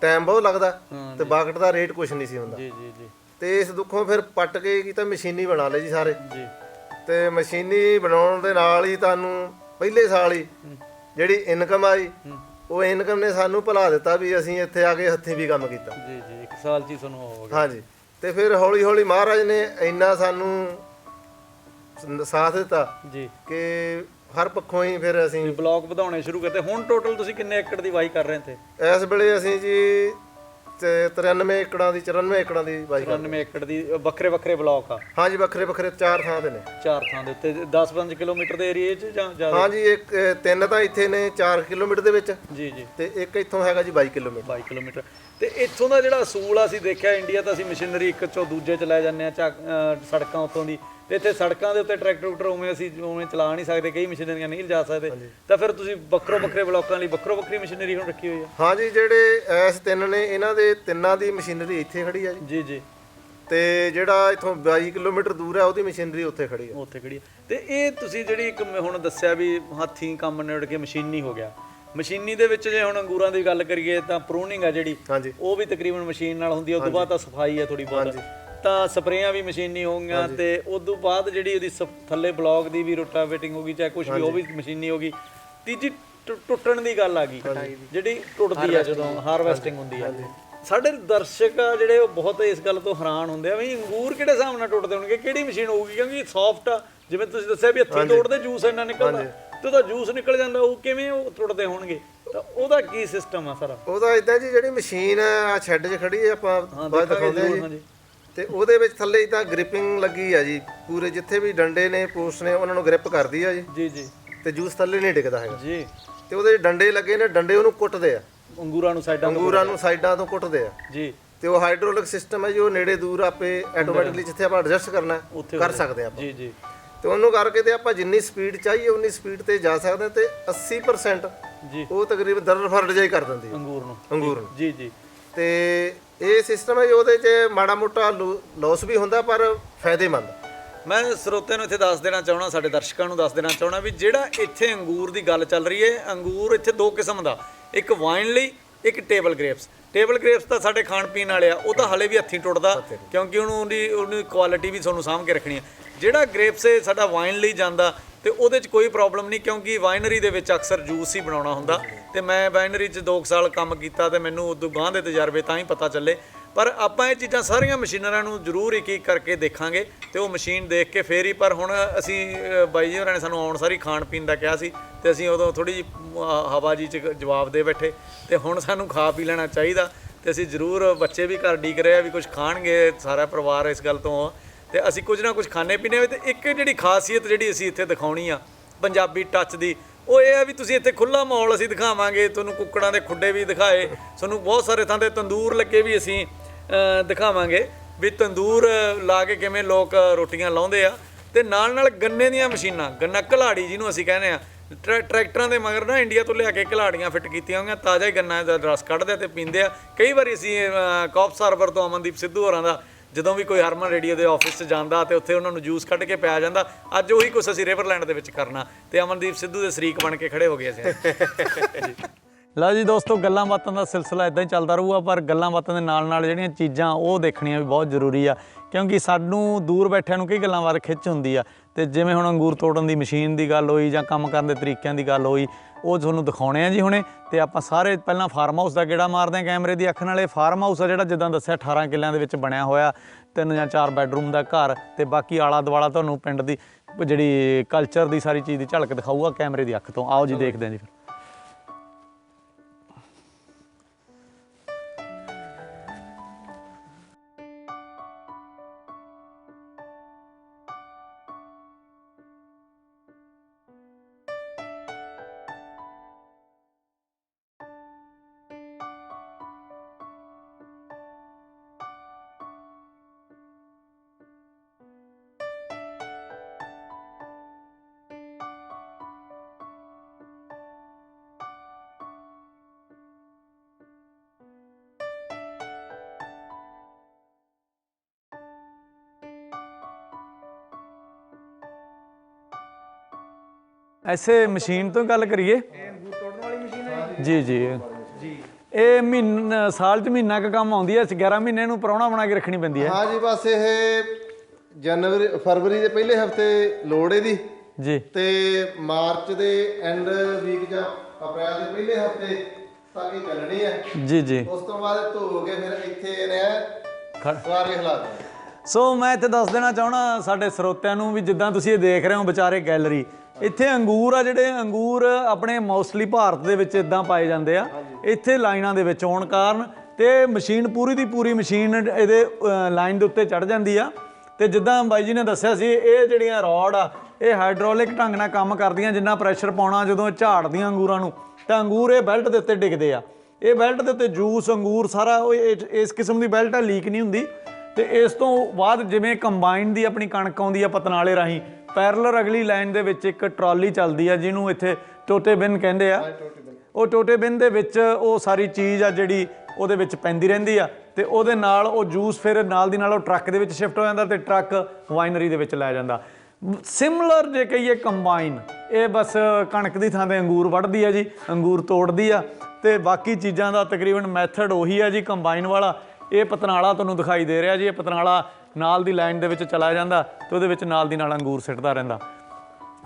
ਟਾਈਮ ਬਹੁਤ ਲੱਗਦਾ ਤੇ ਬਾਕਟ ਦਾ ਰੇਟ ਕੁਝ ਨਹੀਂ ਸੀ ਹੁੰਦਾ। ਜੀ ਜੀ ਜੀ। ਤੇ ਇਸ ਦੁੱਖੋਂ ਫਿਰ ਪੱਟ ਕੇ ਕੀ ਤਾਂ ਮਸ਼ੀਨੀ ਬਣਾ ਲਏ ਜੀ ਸਾਰੇ। ਜੀ। ਤੇ ਮਸ਼ੀਨੀ ਬਣਾਉਣ ਦੇ ਨਾਲ ਹੀ ਤੁਹਾਨੂੰ ਪਹਿਲੇ ਸਾਲ ਹੀ ਜਿਹੜੀ ਇਨਕਮ ਆਈ ਉਹ ਇਨਕਮ ਨੇ ਸਾਨੂੰ ਭੁਲਾ ਦਿੱਤਾ ਵੀ ਅਸੀਂ ਇੱਥੇ ਆ ਕੇ ਹੱਥੀਂ ਵੀ ਕੰਮ ਕੀਤਾ। ਜੀ ਜੀ ਇੱਕ ਸਾਲ ਚ ਹੀ ਤੁਹਾਨੂੰ ਹੋ ਗਿਆ। ਹਾਂਜੀ। ਤੇ ਫਿਰ ਹੌਲੀ ਹੌਲੀ ਮਹਾਰਾਜ ਨੇ ਇੰਨਾ ਸਾਨੂੰ ਸਾਥ ਦਿੱਤਾ ਜੀ। ਕਿ ਹਰ ਪੱਖੋਂ ਹੀ ਫਿਰ ਅਸੀਂ ਬਲਾਕ ਵਧਾਉਣੇ ਸ਼ੁਰੂ ਕਰਤੇ। ਹੁਣ ਟੋਟਲ ਤੁਸੀਂ ਕਿੰਨੇ ਏਕੜ ਦੀ ਵਾਈ ਕਰ ਰਹੇ ਤੇ ਇਸ ਵੇਲੇ ਅਸੀਂ ਜੀ ਤੇ 93 ਏਕੜਾਂ ਦੀ 94 ਏਕੜਾਂ ਦੀ ਬਾਈ ਕਰਦੇ 94 ਏਕੜ ਦੀ ਵੱਖਰੇ ਵੱਖਰੇ ਬਲਾਕ ਆ। ਹਾਂਜੀ ਵੱਖਰੇ ਵੱਖਰੇ ਚਾਰ ਥਾਂ ਤੇ ਨੇ। ਚਾਰ ਥਾਂ ਦੇ ਉੱਤੇ 10-5 ਕਿਲੋਮੀਟਰ ਦੇ ਏਰੀਏ 'ਚ ਜਾਂ ਜ਼ਿਆਦਾ? ਹਾਂਜੀ ਇੱਕ ਤਿੰਨ ਤਾਂ ਇੱਥੇ ਨੇ 4 ਕਿਲੋਮੀਟਰ ਦੇ ਵਿੱਚ। ਜੀ ਜੀ। ਤੇ ਇੱਕ ਇੱਥੋਂ ਹੈਗਾ ਜੀ 22 ਕਿਲੋਮੀਟਰ। 22 ਕਿਲੋਮੀਟਰ। ਤੇ ਇੱਥੋਂ ਦਾ ਜਿਹੜਾ ਅਸੂਲ ਆ ਅਸੀਂ ਦੇਖਿਆ ਇੰਡੀਆ ਤਾਂ ਅਸੀਂ ਮਸ਼ੀਨਰੀ ਇੱਕ ਚੋਂ ਦੂਜੇ ਚ ਲੈ ਜਾਂਦੇ ਆ ਸੜਕਾਂ ਉੱਤੋਂ ਦੀ। ਤੇ ਇੱਥੇ ਸੜਕਾਂ ਦੇ ਉੱਤੇ ਟਰੈਕਟਰ ਟਰੂਕਟਰ ਉਵੇਂ ਅਸੀਂ ਉਵੇਂ ਚਲਾ ਨਹੀਂ ਸਕਦੇ ਕਈ ਮਸ਼ੀਨਰੀਆਂ ਨਹੀਂ ਜਾ ਸਕਦੇ। ਤਾਂ ਫਿਰ ਤੁਸੀਂ ਵੱਖਰੋ ਵੱਖਰੇ ਬਲਾਕਾਂ ਲਈ ਵੱਖਰੋ ਵੱਖਰੀ ਮਸ਼ੀਨਰੀ ਹੁਣ ਰੱਖੀ ਹੋਈ ਆ। ਹਾਂਜੀ ਜਿਹੜੇ ਐਸ ਤਿੰਨ ਨੇ ਇਹਨਾਂ ਦੇ ਤਿੰਨਾਂ ਦੀ ਮਸ਼ੀਨਰੀ ਇੱਥੇ ਖੜੀ ਆ ਜੀ। ਜੀ ਜੀ। ਤੇ ਜਿਹੜਾ ਇੱਥੋਂ 22 ਕਿਲੋਮੀਟਰ ਦੂਰ ਹੈ ਉਹਦੀ ਮਸ਼ੀਨਰੀ ਉੱਥੇ ਖੜੀ ਆ। ਉੱਥੇ ਖੜੀ ਆ। ਤੇ ਇਹ ਤੁਸੀਂ ਜਿਹੜੀ ਇੱਕ ਹੁਣ ਦੱਸਿਆ ਵੀ ਹੱਥੀਂ ਕੰਮ ਨਿਬੜ ਕੇ ਮਸ਼ੀਨੀ ਹੋ ਗਿਆ। ਮਸ਼ੀਨੀ ਦੇ ਵਿੱਚ ਜੇ ਹੁਣ ਅੰਗੂਰਾਂ ਦੀ ਗੱਲ ਕਰੀਏ ਤਾਂ ਪ੍ਰੂਨਿੰਗ ਆ ਜਿਹੜੀ ਉਹ ਵੀ ਤਕਰੀਬਨ ਮਸ਼ੀਨ ਨਾਲ ਹੁੰਦੀ ਹੈ ਉਸ ਤੋਂ ਬਾਅਦ ਤਾਂ ਸਫ਼ਾਈ ਹੈ ਥੋੜੀ ਬਹੁਤ। ਤਾਂ ਸਪਰੇਆਂ ਵੀ ਮਸ਼ੀਨੀ ਹੋਗੀਆਂ ਤੇ ਉਸ ਤੋਂ ਬਾਅਦ ਜਿਹੜੀ ਉਹਦੀ ਥੱਲੇ ਬਲੌਕ ਦੀ ਵੀ ਰੋਟਾਵੇਟਿੰਗ ਹੋਗੀ ਚਾਹੇ ਕੁਝ ਵੀ ਉਹ ਵੀ ਮਸ਼ੀਨੀ ਹੋਗੀ ਤੀਜੀ ਟੁੱਟਣ ਦੀ ਗੱਲ ਆ ਗਈ। ਜਿਹੜੀ ਟੁੱਟਦੀ ਆ ਜਦੋਂ ਹਾਰਵੈਸਟਿੰਗ ਹੁੰਦੀ ਆ। ਸਾਡੇ ਦਰਸ਼ਕ ਆ ਜਿਹੜੇ ਉਹ ਬਹੁਤ ਇਸ ਗੱਲ ਤੋਂ ਹੈਰਾਨ ਹੁੰਦੇ ਆ ਵੀ ਅੰਗੂਰ ਕਿਹੜੇ ਹਿਸਾਬ ਨਾਲ ਟੁੱਟਦੇ ਹੋਣਗੇ ਕਿਹੜੀ ਮਸ਼ੀਨ ਹੋਊਗੀ ਕਿਉਂਕਿ ਸੌਫਟ ਆ। ਜਿਵੇਂ ਤੁਸੀਂ ਦੱਸਿਆ ਵੀ ਹੱਥੀਂ ਤੋੜਦੇ ਜੂਸ ਇੰਨਾ ਨਿਕਲਦਾ। ਤੇ ਉਹਦਾ ਜੂਸ ਨਿਕਲ ਜਾਂਦਾ ਉਹ ਕਿਵੇਂ ਉਹ ਟੁੱਟਦੇ ਹੋਣਗੇ? ਤਾਂ ਉਹਦਾ ਕੀ ਸਿਸਟਮ ਆ ਸਾਰਾ? ਉਹਦਾ ਇਦਾਂ ਜੀ ਜਿਹੜੀ ਮਸ਼ੀਨ ਆ ਸ਼ੈੱਡ 'ਚ ਖੜੀ ਆਪਾਂ ਬਾਅਦ ਦਿਖਾਉਂਦੇ ਆ ਜੀ। ਤੇ ਉਹਦੇ ਵਿੱਚ ਥੱਲੇ ਇਦਾਂ ਗ੍ਰਿਪਿੰਗ ਲੱਗੀ ਆ ਜੀ। ਪੂਰੇ ਜਿੱਥੇ ਵੀ ਡੰਡੇ ਨੇ ਪੋਸਟ ਨੇ ਉਹਨਾਂ ਨੂੰ ਗ੍ਰਿਪ ਕਰਦੀ ਆ ਜੀ। ਜੀ ਜੀ। ਤੇ ਜੂਸ ਥੱਲੇ ਨਹੀਂ ਡਿੱਗਦਾ ਹੈਗਾ। ਜੀ। ਤੇ ਉਹਦੇ ਡੰਡੇ ਲੱਗੇ ਨੇ ਡੰਡੇ ਉਹਨੂੰ ਕੁੱਟਦੇ ਆ। ਅੰਗੂਰਾਂ ਨੂੰ ਸਾਈਡਾਂ ਤੋਂ ਅੰਗੂਰਾਂ ਨੂੰ ਸਾਈਡਾਂ ਤੋਂ ਕੁੱਟਦੇ ਆ। ਜੀ। ਤੇ ਉਹ ਹਾਈਡ੍ਰੋਲਿਕ ਸਿਸਟਮ ਹੈ ਜੀ ਉਹ ਨੇੜੇ ਦੂਰ ਆਪੇ ਆਟੋਮੈਟਿਕਲੀ ਜਿੱਥੇ ਆਪਾਂ ਐਡਜਸਟ ਕਰਨਾ ਹੈ, ਉੱਥੇ ਕਰ ਸਕਦੇ ਆਪਾਂ। ਜੀ ਜੀ। ਤੇ ਉਹਨੂੰ ਕਰਕੇ ਤੇ ਆਪਾਂ ਜਿੰਨੀ ਸਪੀਡ ਚਾਹੀਏ ਉਨੀ ਸਪੀਡ ਤੇ ਜਾ ਸਕਦੇ ਹਾਂ ਤੇ 80% ਜੀ। ਉਹ ਤਕਰੀਬਨ ਦਰਰ ਫਰਡ ਜਾਈ ਕਰ ਦਿੰਦੀ ਹੈ ਅੰਗੂਰ ਨੂੰ। ਅੰਗੂਰ ਨੂੰ। ਜੀ ਜੀ। ਤੇ ਇਹ ਸਿਸਟਮ ਹੈ ਜੀ ਉਹਦੇ 'ਚ ਮਾੜਾ ਮੋਟਾ ਲਾਸ ਵੀ ਹੁੰਦਾ ਪਰ ਫਾਇਦੇਮੰਦ। ਮੈਂ ਸਰੋਤਿਆਂ ਨੂੰ ਇੱਥੇ ਦੱਸ ਦੇਣਾ ਚਾਹਣਾ ਸਾਡੇ ਦਰਸ਼ਕਾਂ ਨੂੰ ਦੱਸ ਦੇਣਾ ਚਾਹਣਾ ਵੀ ਜਿਹੜਾ ਇੱਥੇ ਅੰਗੂਰ ਦੀ ਗੱਲ ਚੱਲ ਰਹੀ ਹੈ, ਅੰਗੂਰ ਇੱਥੇ ਦੋ ਕਿਸਮ ਦਾ, ਇੱਕ ਵਾਈਨ ਲਈ, ਇੱਕ ਟੇਬਲ ਗ੍ਰੇਪਸ ਟੇਬਲ ਗ੍ਰੇਪਸ ਤਾਂ ਸਾਡੇ ਖਾਣ ਪੀਣ ਵਾਲੇ ਆ ਉਹ ਤਾਂ ਹਲੇ ਵੀ ਹੱਥੀਂ ਟੁੱਟਦਾ ਕਿਉਂਕਿ ਉਹਨੂੰ ਉਹਦੀ ਉਹਦੀ ਕੁਆਲਿਟੀ ਵੀ ਤੁਹਾਨੂੰ ਸਾਂਭ ਕੇ ਰੱਖਣੀ ਹੈ ਜਿਹੜਾ ਗ੍ਰੇਪਸ ਹੈ ਸਾਡਾ ਵਾਈਨ ਲਈ ਜਾਂਦਾ ਤੇ ਉਹਦੇ 'ਚ ਕੋਈ ਪ੍ਰੋਬਲਮ ਨਹੀਂ ਕਿਉਂਕਿ ਵਾਈਨਰੀ ਦੇ ਵਿੱਚ ਅਕਸਰ ਜੂਸ ਹੀ ਬਣਾਉਣਾ ਹੁੰਦਾ। ਤੇ ਮੈਂ ਵਾਈਨਰੀ 'ਚ 2 ਸਾਲ ਕੰਮ ਕੀਤਾ ਤੇ ਮੈਨੂੰ ਉਦੋਂ ਗਾਂ ਦੇ ਤਜਰਬੇ ਤਾਂ ਹੀ ਪਤਾ ਚੱਲੇ। ਪਰ ਆਪਾਂ ਇਹ ਚੀਜ਼ਾਂ ਸਾਰੀਆਂ ਮਸ਼ੀਨਰਾਂ ਨੂੰ ਜ਼ਰੂਰ ਇੱਕ ਇੱਕ ਕਰਕੇ ਦੇਖਾਂਗੇ ਤੇ ਉਹ ਮਸ਼ੀਨ ਦੇਖ ਕੇ ਫੇਰ ਹੀ, ਪਰ ਹੁਣ ਅਸੀਂ ਬਾਈ ਜੀ ਹੋਰਾਂ ਨੇ ਸਾਨੂੰ ਆਉਣ ਸਾਰੀ ਖਾਣ ਪੀਣ ਦਾ ਕਿਹਾ ਸੀ ਤੇ ਅਸੀਂ ਉਦੋਂ ਥੋੜੀ ਜਿਹੀ ਹਵਾ ਜੀ ਚ ਜਵਾਬ ਦੇ ਬੈਠੇ ਤੇ ਹੁਣ ਸਾਨੂੰ ਖਾ ਪੀ ਲੈਣਾ ਚਾਹੀਦਾ ਤੇ ਅਸੀਂ ਜ਼ਰੂਰ ਬੱਚੇ ਵੀ ਘਰ ਡੀਕ ਰਹੇ ਆ ਵੀ ਕੁਝ ਖਾਣਗੇ, ਸਾਰਾ ਪਰਿਵਾਰ ਇਸ ਗੱਲ ਤੋਂ ਤੇ ਅਸੀਂ ਕੁਝ ਨਾ ਕੁਝ ਖਾਣੇ ਪੀਣੇ ਹੋਏ ਤੇ ਇੱਕ ਜਿਹੜੀ ਖਾਸੀਅਤ ਜਿਹੜੀ ਅਸੀਂ ਇੱਥੇ ਦਿਖਾਉਣੀ ਆ ਪੰਜਾਬੀ ਟੱਚ ਦੀ, ਉਹ ਇਹ ਆ ਵੀ ਤੁਸੀਂ ਇੱਥੇ ਖੁੱਲਾ ਮਾਹੌਲ ਅਸੀਂ ਦਿਖਾਵਾਂਗੇ, ਤੁਹਾਨੂੰ ਕੁੱਕੜਾਂ ਦੇ ਖੁੱਡੇ ਵੀ ਦਿਖਾਏ, ਤੁਹਾਨੂੰ ਬਹੁਤ ਸਾਰੇ ਥਾਂ ਤੇ ਤੰਦੂਰ ਲੱਗੇ ਵੀ ਅਸੀਂ ਦਿਖਾਵਾਂਗੇ ਵੀ ਤੰਦੂਰ ਲਾ ਕੇ ਕਿਵੇਂ ਲੋਕ ਰੋਟੀਆਂ ਲਾਉਂਦੇ ਆ ਤੇ ਨਾਲ ਨਾਲ ਗੰਨੇ ਦੀਆਂ ਮਸ਼ੀਨਾਂ ਗੰਨਾ ਘਲਾੜੀ ਜਿਹਨੂੰ ਅਸੀਂ ਕਹਿੰਦੇ ਆ। ਟਰੈ- ਟਰੈਕਟਰਾਂ ਦੇ ਮਗਰ ਨਾ ਇੰਡੀਆ ਤੋਂ ਲਿਆ ਕੇ ਘਲਾੜੀਆਂ ਫਿੱਟ ਕੀਤੀਆਂ ਹੋਈਆਂ ਤਾਜ਼ਾ ਹੀ ਗੰਨਾ ਦਾ ਰਸ ਕੱਢਦੇ ਆ ਤੇ ਪੀਂਦੇ ਆ। ਕਈ ਵਾਰੀ ਅਸੀਂ ਅ, ਕੌਪ ਸਰਵਰ ਤੋਂ ਅਮਨਦੀਪ ਸਿੱਧੂ ਹੋਰਾਂ ਦਾ ਜਦੋਂ ਵੀ ਕੋਈ ਹਰਮਨ ਰੇਡੀਓ ਦੇ ਆਫਿਸ 'ਚ ਜਾਂਦਾ ਤੇ ਉੱਥੇ ਉਹਨਾਂ ਨੂੰ ਜੂਸ ਕੱਢ ਕੇ ਪਿਆ ਜਾਂਦਾ ਅੱਜ ਉਹੀ ਕੁਛ ਅਸੀਂ ਰਿਵਰਲੈਂਡ ਦੇ ਵਿੱਚ ਕਰਨਾ ਤੇ ਅਮਨਦੀਪ ਸਿੱਧੂ ਦੇ ਸ਼ਰੀਕ ਬਣ ਕੇ ਖੜੇ ਹੋ ਗਏ ਅਸੀਂ। ਲਓ ਜੀ ਦੋਸਤੋ, ਗੱਲਾਂ ਬਾਤਾਂ ਦਾ ਸਿਲਸਿਲਾ ਇਦਾਂ ਹੀ ਚੱਲਦਾ ਰਹੂਗਾ, ਪਰ ਗੱਲਾਂ ਬਾਤਾਂ ਦੇ ਨਾਲ ਨਾਲ ਜਿਹੜੀਆਂ ਚੀਜ਼ਾਂ ਉਹ ਦੇਖਣੀਆਂ ਵੀ ਬਹੁਤ ਜ਼ਰੂਰੀ ਆ। ਕਿਉਂਕਿ ਸਾਨੂੰ ਦੂਰ ਬੈਠਿਆਂ ਨੂੰ ਕਈ ਗੱਲਾਂ ਬਾਰੇ ਖਿੱਚ ਹੁੰਦੀ ਆ। ਤੇ ਜਿਵੇਂ ਹੁਣ ਅੰਗੂਰ ਤੋੜਨ ਦੀ ਮਸ਼ੀਨ ਦੀ ਗੱਲ ਹੋਈ ਜਾਂ ਕੰਮ ਕਰਨ ਦੇ ਤਰੀਕਿਆਂ ਦੀ ਗੱਲ ਹੋਈ, ਉਹ ਤੁਹਾਨੂੰ ਦਿਖਾਉਣੇ ਆ ਜੀ ਹੁਣੇ। ਤੇ ਆਪਾਂ ਸਾਰੇ ਪਹਿਲਾਂ ਫਾਰਮ ਹਾਊਸ ਦਾ ਗੇੜਾ ਮਾਰਦੇ ਆ ਕੈਮਰੇ ਦੀ ਅੱਖ ਨਾਲ। ਇਹ ਫਾਰਮ ਹਾਊਸ ਆ ਜਿਹੜਾ ਜਿੱਦਾਂ ਦੱਸਿਆ 18 ਕਿੱਲਿਆਂ ਦੇ ਵਿੱਚ ਬਣਿਆ ਹੋਇਆ, ਤਿੰਨ ਜਾਂ ਚਾਰ ਬੈੱਡਰੂਮ ਦਾ ਘਰ ਤੇ ਬਾਕੀ ਆਲਾ ਦੁਆਲਾ ਤੁਹਾਨੂੰ ਪਿੰਡ ਦੀ ਜਿਹੜੀ ਕਲਚਰ ਦੀ ਸਾਰੀ ਚੀਜ਼ ਦੀ ਝਲਕ ਦਿਖਾਊਗਾ ਕੈਮਰੇ ਦੀ ਅੱਖ ਤੋਂ। ਆਓ ਜੀ ਦੇਖਦੇ ਹਾਂ ਜੀ ਫਿਰ। ਐਸੇ ਮਸ਼ੀਨ ਤੋਂ ਗੱਲ ਕਰੀਏ। ਇਹ ਅੰਗੂਰ ਤੋੜਨ ਵਾਲੀ ਮਸ਼ੀਨ ਹੈ ਜੀ ਜੀ। ਜੀ। ਇਹ ਮਹੀਨਾ ਸਾਲ ਚ ਮਹੀਨਾ ਕ ਕੰਮ ਆਉਂਦੀ ਹੈ 11 ਮਹੀਨੇ ਨੂੰ ਪਰੌਣਾ ਬਣਾ ਕੇ ਰੱਖਣੀ ਪੈਂਦੀ ਹੈ। ਹਾਂ ਜੀ ਬਸ ਇਹ ਜਨਵਰੀ ਫਰਵਰੀ ਦੇ ਪਹਿਲੇ ਹਫ਼ਤੇ ਲੋੜ ਇਹਦੀ। ਜੀ। ਤੇ ਮਾਰਚ ਦੇ ਐਂਡ ਵੀਕ ਜਾਂ ਅਪ੍ਰੈਲ ਦੇ ਪਹਿਲੇ ਹਫ਼ਤੇ ਤੱਕ ਇਹ ਚੱਲਣੀ ਹੈ। ਜੀ ਜੀ। ਉਸ ਤੋਂ ਬਾਅਦ ਧੋ ਕੇ ਫਿਰ ਇੱਥੇ ਰਹਿ ਹਾਲਾਤ ਨੇ ਸੋ ਮੈਂ ਇੱਥੇ ਦੱਸ ਦੇਣਾ ਚਾਹਣਾ ਸਾਡੇ ਸਰੋਤਿਆਂ ਨੂੰ ਵੀ ਜਿੱਦਾਂ ਤੁਸੀਂ ਇਹ ਦੇਖ ਰਹੇ ਹੋ ਵਿਚਾਰੇ ਗੈਲਰੀ ਇੱਥੇ ਅੰਗੂਰ ਆ ਜਿਹੜੇ ਅੰਗੂਰ ਆਪਣੇ ਮੋਸਟਲੀ ਭਾਰਤ ਦੇ ਵਿੱਚ ਇਦਾਂ ਪਾਏ ਜਾਂਦੇ ਆ। ਇੱਥੇ ਲਾਈਨਾਂ ਦੇ ਵਿੱਚ ਆਉਣ ਕਾਰਨ ਤੇ ਮਸ਼ੀਨ ਪੂਰੀ ਦੀ ਪੂਰੀ ਮਸ਼ੀਨ ਇਹਦੇ ਲਾਈਨ ਦੇ ਉੱਤੇ ਚੜ ਜਾਂਦੀ ਆ। ਤੇ ਜਿੱਦਾਂ ਬਾਈ ਜੀ ਨੇ ਦੱਸਿਆ ਸੀ ਇਹ ਜਿਹੜੀਆਂ ਰੋਡ ਆ ਇਹ ਹਾਈਡ੍ਰੋਲਿਕ ਢੰਗ ਨਾਲ ਕੰਮ ਕਰਦੀਆਂ ਜਿੰਨਾ ਪ੍ਰੈਸ਼ਰ ਪਾਉਣਾ ਜਦੋਂ ਝਾੜਦੀਆਂ ਅੰਗੂਰਾਂ ਨੂੰ ਤਾਂ ਅੰਗੂਰ ਇਹ ਬੈਲਟ ਦੇ ਉੱਤੇ ਡਿੱਗਦੇ ਆ। ਇਹ ਬੈਲਟ ਦੇ ਉੱਤੇ ਜੂਸ ਅੰਗੂਰ ਸਾਰਾ ਉਹ ਇਸ ਕਿਸਮ ਦੀ ਬੈਲਟ ਆ ਲੀਕ ਨਹੀਂ ਹੁੰਦੀ। ਤੇ ਇਸ ਤੋਂ ਬਾਅਦ ਜਿਵੇਂ ਕੰਬਾਈਨ ਦੀ ਆਪਣੀ ਕਣਕ ਆਉਂਦੀ ਆ ਪਤਨਾਲੇ ਰਾਹੀਂ ਪੈਰਲਰ ਅਗਲੀ ਲਾਈਨ ਦੇ ਵਿੱਚ ਇੱਕ ਟਰਾਲੀ ਚੱਲਦੀ ਆ ਜਿਹਨੂੰ ਇੱਥੇ ਟੋਟੇ ਬਿਨ ਕਹਿੰਦੇ ਆ। ਉਹ ਟੋਟੇ ਬਿਨ ਦੇ ਵਿੱਚ ਉਹ ਸਾਰੀ ਚੀਜ਼ ਆ ਜਿਹੜੀ ਉਹਦੇ ਵਿੱਚ ਪੈਂਦੀ ਰਹਿੰਦੀ ਆ ਤੇ ਉਹਦੇ ਨਾਲ ਉਹ ਜੂਸ ਫਿਰ ਨਾਲ ਦੀ ਨਾਲ ਉਹ ਟਰੱਕ ਦੇ ਵਿੱਚ ਸ਼ਿਫਟ ਹੋ ਜਾਂਦਾ ਤੇ ਟਰੱਕ ਵਾਈਨਰੀ ਦੇ ਵਿੱਚ ਲੈ ਜਾਂਦਾ। ਸਿਮਿਲਰ ਜੇ ਕਹੀਏ ਕੰਬਾਈਨ ਇਹ ਬਸ ਕਣਕ ਦੀ ਥਾਂ ਤੇ ਅੰਗੂਰ ਵੱਢਦੀ ਆ ਜੀ ਅੰਗੂਰ ਤੋੜਦੀ ਆ ਤੇ ਬਾਕੀ ਚੀਜ਼ਾਂ ਦਾ ਤਕਰੀਬਨ ਮੈਥਡ ਉਹੀ ਆ ਜੀ ਕੰਬਾਈਨ ਵਾਲਾ। ਇਹ ਪਤਨਾਲਾ ਤੁਹਾਨੂੰ ਦਿਖਾਈ ਦੇ ਰਿਹਾ ਜੀ ਇਹ ਪਤਨਾਲਾ ਨਾਲ ਦੀ ਲਾਈਨ ਦੇ ਵਿੱਚ ਚਲਾ ਜਾਂਦਾ ਤੇ ਉਹਦੇ ਵਿੱਚ ਨਾਲ ਦੀ ਨਾਲ ਅੰਗੂਰ ਸਿੱਟਦਾ ਰਹਿੰਦਾ।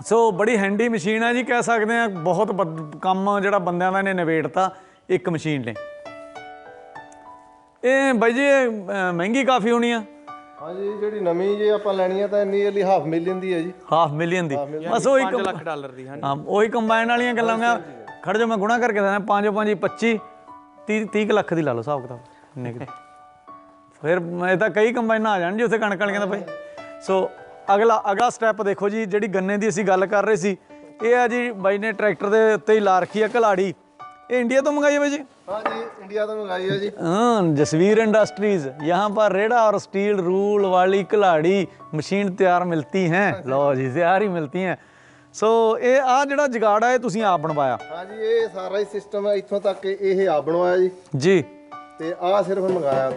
ਸੋ ਬੜੀ ਹੈਂਡੀ ਮਸ਼ੀਨ ਹੈ ਜੀ ਕਹਿ ਸਕਦੇ ਆ ਬਹੁਤ ਕੰਮ ਜਿਹੜਾ ਬੰਦਿਆਂ ਦਾ ਇਹਨੇ ਨਿਬੇੜਤਾ ਇੱਕ ਮਸ਼ੀਨ ਨੇ। ਇਹ ਬਾਈ ਜੀ ਮਹਿੰਗੀ ਕਾਫੀ ਹੋਣੀ ਆ? ਹਾਂ ਜੀ ਜਿਹੜੀ ਨਵੀਂ ਜੇ ਆਪਾਂ ਲੈਣੀ ਹੈ ਤਾਂ ਨੀਅਰਲੀ ਹਾਫ ਮਿਲੀਅਨ ਦੀ ਹੈ ਜੀ। ਹਾਫ ਮਿਲੀਅਨ ਦੀ। ਬਸ ਉਹੀ 5 ਲੱਖ ਡਾਲਰ ਦੀ ਹਾਂਜੀ। ਹਾਂ ਉਹੀ ਕੰਬਾਈਨ ਵਾਲੀਆਂ ਗੱਲਾਂ ਮੈਂ ਖੜ ਜਾ ਮੈਂ ਗੁਣਾ ਕਰਕੇ ਦੱਸਣਾ 5 5 25 30 30 ਕੁ ਲੱਖ ਦੀ ਲਾ ਲਓ ਹਿਸਾਬ ਕਿਤਾਬ। ਦੀ। ਫਿਰ ਇਹ ਤਾਂ ਕਈ ਕੰਬਾਈਨਾਂ ਆ ਜਾਣ ਜੀ ਉੱਥੇ ਕਣਕ ਵਾਲੀਆਂ ਭਾਈ ਸੋ ਅਗਲਾ ਅਗਲਾ ਸਟੈਪ ਦੇਖੋ ਜੀ ਜਿਹੜੀ ਗੰਨੇ ਦੀ ਅਸੀਂ ਗੱਲ ਕਰ ਰਹੇ ਸੀ ਇਹ ਆ ਜੀ ਬਾਈ ਨੇ ਟਰੈਕਟਰ ਦੇ ਉੱਤੇ ਹੀ ਲਾ ਰੱਖੀ ਆ ਕਲਾੜੀ ਇਹ ਇੰਡੀਆ ਤੋਂ ਮੰਗਾਈ ਹੈ ਬਾਈ ਜੀ? ਹਾਂ ਜੀ ਇੰਡੀਆ ਤੋਂ ਮੰਗਾਈ ਹੈ ਜੀ। ਹਾਂ ਜਸਵੀਰ ਇੰਡਸਟਰੀਜ਼ ਯਹਾਂ ਪਰ ਰੇੜਾ ਔਰ ਸਟੀਲ ਰੂਲ ਵਾਲੀ ਕਲਾੜੀ ਮਸ਼ੀਨ ਤਿਆਰ ਮਿਲਤੀ ਹੈ। ਲਓ ਜੀ ਤਿਆਰ ਹੀ ਮਿਲਤੀ ਹੈ। ਸੋ ਇਹ ਆ ਜਿਹੜਾ ਜਗਾੜ ਆ ਇਹ ਤੁਸੀਂ ਆਪ ਬਣਵਾਇਆ? ਹਾਂ ਜੀ ਇਹ ਸਾਰਾ ਹੀ ਸਿਸਟਮ ਹੈ ਇੱਥੋਂ ਤੱਕ ਇਹ ਆਪ ਬਣਵਾਇਆ ਜੀ। ਜੀ। ਤੇ ਆ ਸਿਰਫ ਮੰਗਾਇਆ।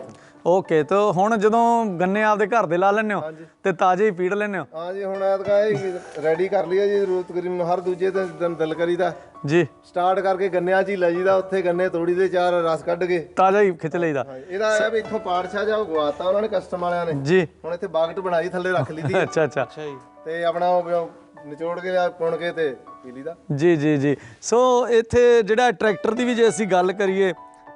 ਓਕੇ ਤਾਂ ਹੁਣ ਜਦੋਂ ਗੰਨੇ ਆਪਦੇ ਘਰ ਦੇ ਲਾ ਲੈਂਦੇ ਹੋ ਤੇ ਤਾਜ਼ੇ ਹੀ ਪੀੜ ਲੈਂਦੇ ਹੋ? ਹਾਂ ਜੀ ਹੁਣ ਐਤਕਾਂ ਇਹ ਰੈਡੀ ਕਰ ਲਿਆ ਜੀ ਰੋਜ਼ ਤਕਰੀਬਨ ਹਰ ਦੂਜੇ ਦਿਨ ਦਿਨ ਦਿਲ ਕਰੀਦਾ। ਜੀ। ਸਟਾਰਟ ਕਰਕੇ ਗੰਨਿਆਂ 'ਚ ਹੀ ਲੈ ਜੀਦਾ ਉੱਥੇ ਗੰਨੇ ਤੋੜੀ ਦੇ ਚਾਰ ਰਸ ਕੱਢ ਕੇ। ਤਾਜ਼ਾ ਹੀ ਖਿੱਚ ਲਈਦਾ। ਇਹਦਾ ਇਹ ਵੀ ਇੱਥੋਂ ਪਾਰਛਾ ਜਾ ਗਵਾਤਾ ਉਹਨਾਂ ਨੇ ਕਸਟਮ ਵਾਲਿਆਂ ਨੇ। ਜੀ। ਹੁਣ ਇੱਥੇ ਬਾਗਟ ਬਣਾਈ ਥੱਲੇ ਰੱਖ ਲਈ ਦੀ। ਅੱਛਾ ਅੱਛਾ। ਅੱਛਾ ਜੀ। ਤੇ ਆਪਣਾ ਉਹ ਨਿਚੋੜ ਕੇ ਜਾਂ ਪੁਣ ਕੇ ਤੇ ਪੀ ਲਈਦਾ। ਜੀ ਜੀ ਜੀ। ਸੋ ਇੱਥੇ ਜਿਹੜਾ ਟਰੈਕਟਰ ਦੀ ਵੀ ਜੇ ਅਸੀਂ ਗੱਲ ਕਰੀਏ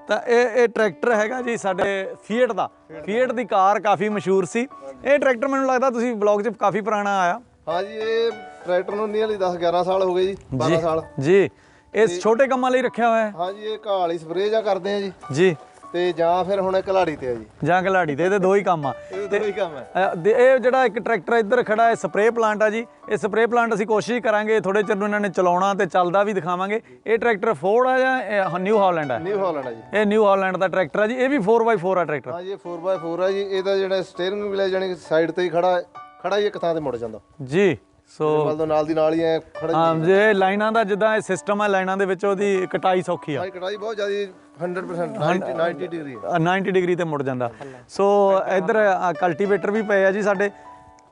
ਤਾਂ ਇਹ ਇਹ ਟਰੈਕਟਰ ਹੈਗਾ ਜੀ ਸਾਡੇ ਫੀਟ ਦਾ। ਫੀਟ ਦੀ ਕਾਰ ਕਾਫੀ ਮਸ਼ਹੂਰ ਸੀ। ਇਹ ਟਰੈਕਟਰ ਮੈਨੂੰ ਲੱਗਦਾ ਤੁਸੀਂ ਬਲੌਗ 'ਚ ਕਾਫੀ ਪੁਰਾਣਾ ਆਇਆ। ਹਾਂ ਜੀ ਇਹ ਟਰੈਕਟਰ ਨੂੰ ਨੀਅਰਲੀ 10 11 ਸਾਲ ਹੋ ਗਏ ਜੀ 12 ਸਾਲ। ਜੀ। ਇਹ ਛੋਟੇ ਕੰਮਾਂ ਲਈ ਰੱਖਿਆ ਹੋਇਆ ਹੈ। ਹਾਂ ਜੀ ਇਹ ਘਾਹ ਵਾਲੀ ਸਪਰੇਅ ਜਾਂ ਕਰਦੇ ਆ ਜੀ। ਜੀ। ਤੇ ਜਾਂ ਫਿਰ ਹੁਣ ਇਹ ਕਲਾੜੀ ਤੇ ਆ ਜੀ। ਜਾਂ ਕਲਾੜੀ ਤੇ ਇਹਦੇ ਦੋ ਹੀ ਕੰਮ ਆ। ਇਹ ਦੋ ਹੀ ਕੰਮ ਦੇ- ਇਹ ਜਿਹੜਾ ਇੱਕ ਟਰੈਕਟਰ ਇੱਧਰ ਖੜਾ ਹੈ ਸਪਰੇਅ ਪਲਾਂਟ ਆ ਜੀ। ਇਹ ਸਪਰੇਅ ਪਲਾਂਟ ਅਸੀਂ ਕੋਸ਼ਿਸ਼ ਕਰਾਂਗੇ ਥੋੜੇ ਚਿਰ ਨੂੰ ਇਹਨਾਂ ਨੇ ਚਲਾਉਣਾ ਤੇ ਚੱਲਦਾ ਵੀ ਦਿਖਾਵਾਂਗੇ। ਇਹ ਟਰੈਕਟਰ ਫੋਰਡ ਆ ਜਾਂ ਨਿਊ ਹਾਲੈਂਡ ਆ? ਨਿਊ ਹਾਲੈਂਡ ਆ ਜੀ। ਇਹ ਨਿਊ ਹਾਲੈਂਡ ਦਾ ਟਰੈਕਟਰ ਆ ਜੀ ਇਹ ਵੀ 4x4 ਆ ਟਰੈਕਟਰ। ਹਾਂ ਜੀ ਇਹ 4x4 ਆ ਜੀ। ਇਹਦਾ ਜਿਹੜਾ ਸਟੀਅਰਿੰਗ ਵੀਲ ਹੈ ਜਾਨੀ ਸਾਈਡ ਤੇ ਹੀ ਖੜਾ ਖੜਾ ਹੀ ਇੱਕ ਥਾਂ ਤੇ ਮੁੜ ਜਾਂਦਾ। ਜੀ ਸੋ ਤੋਂ ਨਾਲ ਦੀ ਨਾਲ ਹੀ ਐ ਖੜਾ ਹਾਂ ਜੇ ਲਾਈਨਾਂ ਦਾ ਜਿੱਦਾਂ ਇਹ ਸਿਸਟਮ ਹੈ ਲਾਈਨਾਂ ਦੇ ਵਿੱਚ ਉਹਦੀ ਕਟਾਈ ਸੌਖੀ ਆ। ਕਟਾਈ ਬਹੁਤ ਜ਼ਿਆਦਾ 100% 90 90 ਡਿਗਰੀ ਹੈ। ਅ, 90 ਡਿਗਰੀ ਤੇ ਮੁੜ ਜਾਂਦਾ। ਸੋ ਇੱਧਰ ਕਲਟੀਵੇਟਰ ਵੀ ਪਏ ਆ ਜੀ ਸਾਡੇ।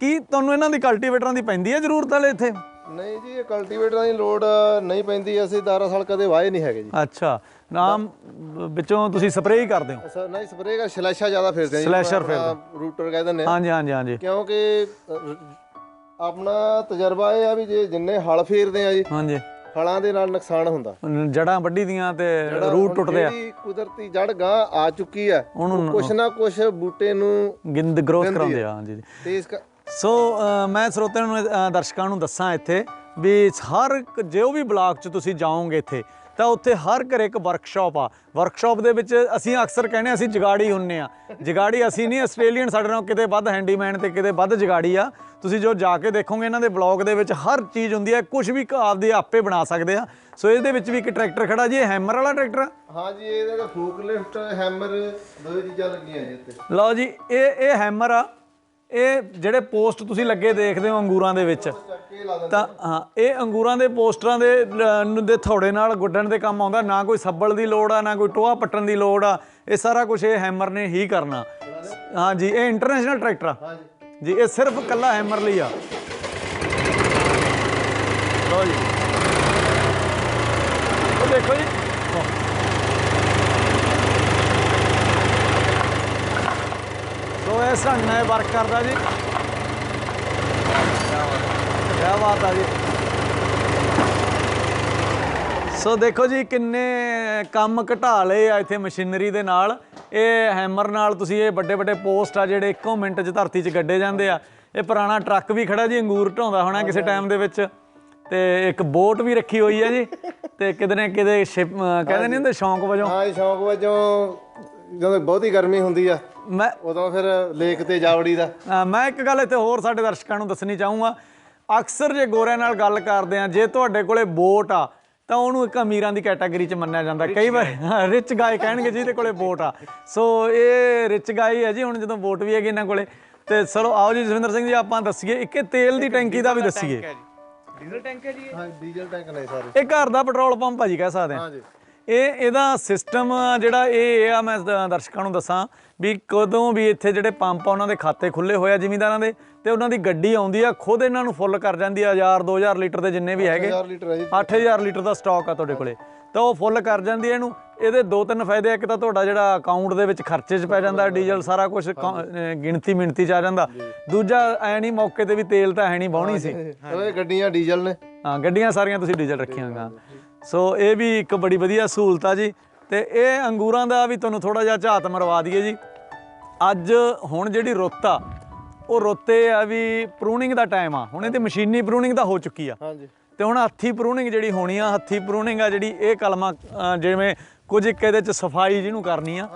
ਕੀ ਤੁਹਾਨੂੰ ਇਹਨਾਂ ਦੀ ਕਲਟੀਵੇਟਰਾਂ ਦੀ ਪੈਂਦੀ ਹੈ ਜ਼ਰੂਰਤ ਵਾਲੇ ਇੱਥੇ? ਨਹੀਂ ਜੀ ਇਹ ਕਲਟੀਵੇਟਰਾਂ ਦੀ ਲੋਡ ਨਹੀਂ ਪੈਂਦੀ। ਅਸੀਂ 10 ਸਾਲ ਕਦੇ ਵਾਏ ਨਹੀਂ ਹੈਗੇ ਜੀ। ਅੱਛਾ। ਨਾਮ ਵਿੱਚੋਂ ਤੁਸੀਂ ਸਪਰੇਅ ਹੀ ਕਰਦੇ ਹੋ? ਅਸਾਂ ਨਹੀਂ ਸਪਰੇਅ ਕਰ ਸਲੈਸ਼ਾ ਜ਼ਿਆਦਾ ਫੇਰਦੇ ਆ ਜੀ। ਸਲੈਸ਼ਰ ਆਪਣਾ ਰੂਟਰ ਕਹਿ ਦਿੰਦੇ ਆ ਹਾਂਜੀ ਹਾਂਜੀ ਹਾਂਜੀ। ਕਿਉਂਕਿ ਆਪਣਾ ਤਜਰਬਾ ਇਹ ਆ ਵੀ ਜੇ ਜਿੰਨੇ ਹਲ ਫੇਰਦੇ ਆ ਜੀ ਹਾਂਜੀ। ਹਲਾਂ ਦੇ ਨਾਲ ਨੁਕਸਾਨ ਹੁੰਦਾ। ਜੜਾਂ ਵੱਢੀ ਦੀਆਂ ਤੇ ਰੂਟ ਟੁੱਟਦੇ ਆ। ਜਿਹੜੀ ਕੁਦਰਤੀ ਜੜ ਗਾਂ ਆ ਚੁੱਕੀ ਆ ਕੁਛ ਨਾ ਕੁਛ ਬੂਟੇ ਨੂੰ ਗਿੰਦ ਗਰੋਥ ਕਰਾਉਂਦੇ ਆ ਹਾਂਜੀ ਤੇ ਇਸ ਕ- ਸੋ ਮੈਂ ਸਰੋਤਿਆਂ ਨੂੰ ਦਰਸ਼ਕਾਂ ਨੂੰ ਦੱਸਾਂ ਇੱਥੇ ਵੀ ਹਰ ਜੋ ਵੀ ਬਲਾਕ 'ਚ ਤੁਸੀਂ ਜਾਓਗੇ ਇੱਥੇ ਤਾਂ ਉੱਥੇ ਹਰ ਘਰ ਇੱਕ ਵਰਕਸ਼ਾਪ ਆ। ਵਰਕਸ਼ਾਪ ਦੇ ਵਿੱਚ ਅਸੀਂ ਅਕਸਰ ਕਹਿੰਦੇ ਅਸੀਂ ਜਗਾੜੀ ਹੁੰਨੇ ਆ। ਜਗਾੜੀ ਅਸੀਂ ਨਹੀਂ ਆਸਟ੍ਰੇਲੀਅਨ ਸਾਡੇ ਨਾਲੋਂ ਕਿਤੇ ਵੱਧ ਹੈਂਡੀਮੈਨ ਤੇ ਕਿਤੇ ਵੱਧ ਜਗਾੜੀ ਆ। ਤੁਸੀਂ ਜੋ ਜਾ ਕੇ ਦੇਖੋਗੇ ਇਹਨਾਂ ਦੇ ਬਲੌਗ ਦੇ ਵਿੱਚ ਹਰ ਚੀਜ਼ ਹੁੰਦੀ ਹੈ ਕੁਝ ਵੀ ਆਪਦੇ ਆਪੇ ਬਣਾ ਸਕਦੇ ਆ। ਸੋ ਇਹਦੇ ਵਿੱਚ ਵੀ ਇੱਕ ਟਰੈਕਟਰ ਖੜਾ ਜੀ ਇਹ ਹੈਮਰ ਵਾਲਾ ਟਰੈਕਟਰ ਆ। ਹਾਂ ਜੀ ਇਹਦੇ ਫੋਕ ਲਿਫਟ ਹੈਮਰ ਦੋ ਚੀਜ਼ਾਂ ਲੱਗੀਆਂ ਜੀ ਇੱਥੇ। ਲਓ ਜੀ ਇਹ ਇਹ ਹੈਮਰ ਆ। ਇਹ ਜਿਹੜੇ ਪੋਸਟ ਤੁਸੀਂ ਲੱਗੇ ਦੇਖਦੇ ਹੋ ਅੰਗੂਰਾਂ ਦੇ ਵਿੱਚ, ਤਾਂ ਹਾਂ, ਇਹ ਅੰਗੂਰਾਂ ਦੇ ਪੋਸਟਰਾਂ ਦੇ ਦੇ ਥੋੜੇ ਨਾਲ ਗੁੱਡਣ ਦੇ ਕੰਮ ਆਉਂਦਾ, ਨਾ ਕੋਈ ਸੱਬਲ ਦੀ ਲੋੜ ਆ, ਨਾ ਕੋਈ ਟੋਆ ਪੱਟਣ ਦੀ ਲੋੜ ਆ, ਇਹ ਸਾਰਾ ਕੁਝ ਇਹ ਹੈਮਰ ਨੇ ਹੀ ਕਰਨਾ। ਹਾਂਜੀ ਇਹ ਇੰਟਰਨੈਸ਼ਨਲ ਟਰੈਕਟਰ ਆ। ਜੀ, ਇਹ ਸਿਰਫ ਕੱਲਾ ਹੈਮਰ ਲਈ ਆ। ਲਓ ਜੀ। ਉਹ ਦੇਖੋ ਜੀ ਸੋ ਇਹ ਸਾਡਾ ਵਰਕ ਕਰਦਾ ਜੀ। ਕੀ ਬਾਤ ਆ ਜੀ। ਸੋ ਦੇਖੋ ਜੀ ਕਿੰਨੇ ਕੰਮ ਘਟਾ ਲਏ ਆ ਇੱਥੇ ਮਸ਼ੀਨਰੀ ਦੇ ਨਾਲ। ਇਹ ਹੈਮਰ ਨਾਲ ਤੁਸੀਂ ਇਹ ਵੱਡੇ ਵੱਡੇ ਪੋਸਟ ਆ ਜਿਹੜੇ ਇੱਕੋ ਮਿੰਟ 'ਚ ਧਰਤੀ 'ਚ ਗੱਡੇ ਜਾਂਦੇ ਆ। ਇਹ ਪੁਰਾਣਾ ਟਰੱਕ ਵੀ ਖੜਾ ਜੀ ਅੰਗੂਰ ਢਾਉਂਦਾ ਹੋਣਾ ਕਿਸੇ ਟਾਈਮ ਦੇ ਵਿੱਚ। ਤੇ ਇੱਕ ਬੋਟ ਵੀ ਰੱਖੀ ਹੋਈ ਹੈ ਜੀ। ਤੇ ਕਿਤੇ ਨਾ ਕਿਤੇ ਸ਼ਿਪ ਕਹਿੰਦੇ ਨਹੀਂ ਹੁੰਦੇ ਸ਼ੌਂਕ ਵਜੋਂ? ਹਾਂ ਸ਼ੌਂਕ ਵਜੋਂ ਜਦੋਂ ਬਹੁਤੀ ਗਰਮੀ ਹੁੰਦੀ ਆ ਮੈਂ ਉਦੋਂ ਫਿਰ ਲੇਕ ਤੇ ਜਾਵੜੀ ਦਾ ਮੈਂ ਇੱਕ ਗੱਲ ਇੱਥੇ ਹੋਰ ਸਾਡੇ ਦਰਸ਼ਕਾਂ ਨੂੰ ਦੱਸਣੀ ਚਾਹੂੰਗਾ। ਅਕਸਰ ਜੇ ਗੋਰਿਆਂ ਨਾਲ ਗੱਲ ਕਰਦੇ ਆ ਜੇ ਤੁਹਾਡੇ ਕੋਲੇ ਬੋਟ ਆ ਤਾਂ ਉਹਨੂੰ ਇੱਕ ਅਮੀਰਾਂ ਦੀ ਕੈਟਾਗਰੀ 'ਚ ਮੰਨਿਆ ਜਾਂਦਾ। ਕਈ ਵਾਰ ਰਿਚ ਗਾਏ ਕਹਿਣਗੇ ਜਿਹਦੇ ਕੋਲੇ ਬੋਟ ਆ। ਸੋ ਇਹ ਰਿਚ ਗਾਏ ਹੈ ਜੀ ਹੁਣ ਜਦੋਂ ਬੋਟ ਵੀ ਹੈਗੀ ਇਹਨਾਂ ਕੋਲੇ ਤੇ ਚਲੋ ਆਓ ਜੀ ਜਸਵਿੰਦਰ ਸਿੰਘ ਜੀ ਆਪਾਂ ਦੱਸੀਏ ਇੱਕ ਤੇਲ ਦੀ ਟੈਂਕੀ ਦਾ ਵੀ ਦੱਸੀਏ। ਡੀਜ਼ਲ ਟੈਂਕ ਹੈ ਜੀ ਹਾਂ ਡੀਜ਼ਲ ਟੈਂਕ ਨੇ ਸਾਰੇ। ਇਹ ਘਰ ਦਾ ਪੈਟਰੋਲ ਪੰਪ ਆ ਜੀ ਕਹਿ ਸਕਦੇ ਆ ਹਾਂ ਜੀ। ਇਹ ਇਹਦਾ ਸਿਸਟਮ ਜਿਹੜਾ ਇਹ ਆ ਮੈਂ ਦਰਸ਼ਕਾਂ ਨੂੰ ਦੱਸਾਂ ਵੀ ਕਦੋਂ ਵੀ ਇੱਥੇ ਜਿਹੜੇ ਪੰਪ ਆ ਉਹਨਾਂ ਦੇ ਖਾਤੇ ਖੁੱਲੇ ਹੋਏ ਆ ਜ਼ਿਮੀਂਦਾਰਾਂ ਦੇ ਤੇ ਉਹਨਾਂ ਦੀ ਗੱਡੀ ਆਉਂਦੀ ਆ ਖੁਦ ਇਹਨਾਂ ਨੂੰ ਫੁੱਲ ਕਰ ਜਾਂਦੀ ਆ 1000 2000 ਲੀਟਰ ਦੇ ਜਿੰਨੇ ਵੀ ਹੈਗੇ। 1000 ਲੀਟਰ ਹੈ ਜੀ। 8000 ਲੀਟਰ ਦਾ ਸਟਾਕ ਆ ਤੁਹਾਡੇ ਕੋਲੇ। ਤਾਂ ਉਹ ਫੁੱਲ ਕਰ ਜਾਂਦੀ ਹੈ ਇਹਨੂੰ। ਇਹਦੇ ਦੋ ਤਿੰਨ ਫਾਇਦੇ ਆ ਇੱਕ ਤਾਂ ਤੁਹਾਡਾ ਜਿਹੜਾ ਅਕਾਊਂਟ ਦੇ ਵਿੱਚ ਖਰਚੇ 'ਚ ਪੈ ਜਾਂਦਾ ਡੀਜ਼ਲ ਸਾਰਾ ਕੁਝ ਗਿਣਤੀ ਮਿਣਤੀ 'ਚ ਆ ਜਾਂਦਾ। ਦੂਜਾ ਐ ਨਹੀਂ ਮੌਕੇ ਤੇ ਵੀ ਤੇਲ ਤਾਂ ਹੈ ਨਹੀਂ ਬਾਉਣੀ ਸੀ। ਇਹ ਗੱਡੀਆਂ ਡੀਜ਼ਲ ਨੇ। ਹਾਂ ਗੱਡੀਆਂ ਸਾਰੀਆਂ ਤੁਸੀਂ ਡੀਜ਼ਲ ਰੱਖੀਆਂ ਹੋਈਆਂ। ਸੋ ਇਹ ਵੀ ਇੱਕ ਬੜੀ ਵਧੀਆ ਸਹੂਲਤ ਆ ਜੀ। ਤੇ ਇਹ ਅੰਗੂਰਾਂ ਦਾ ਵੀ ਤੁਹਾਨੂੰ ਥੋੜਾ ਜਿਹਾ ਝਾਤ ਮਰਵਾ ਦਈਏ ਜੀ। ਅੱਜ ਹੁਣ ਜਿਹੜੀ ਰੁੱਤ ਆ ਉਹ ਰੁੱਤੇ ਆ ਵੀ ਪ੍ਰੂਨਿੰਗ ਦਾ ਟਾਈਮ ਆ। ਹੁਣ ਇਹਦੀ ਮਸ਼ੀਨੀ ਪ੍ਰੂਨਿੰਗ ਤਾਂ ਹੋ ਚੁੱਕੀ ਆ। ਹਾਂ ਜੀ ਤੇ ਹੁਣ ਹੱਥੀ ਪ੍ਰੂਨਿੰਗ ਜਿਹੜੀ ਹੋਣੀ ਆ ਹੱਥੀ ਪ੍ਰੂਨਿੰਗ ਆ ਜਿਹੜੀ ਇਹ ਕਲਮਾ ਜਿਵੇਂ ਕੁਝ ਇੱਕ ਇਹਦੇ ਚ ਸਫ਼ਾਈ ਜਿਹਨੂੰ ਕਰਨੀ ਆ।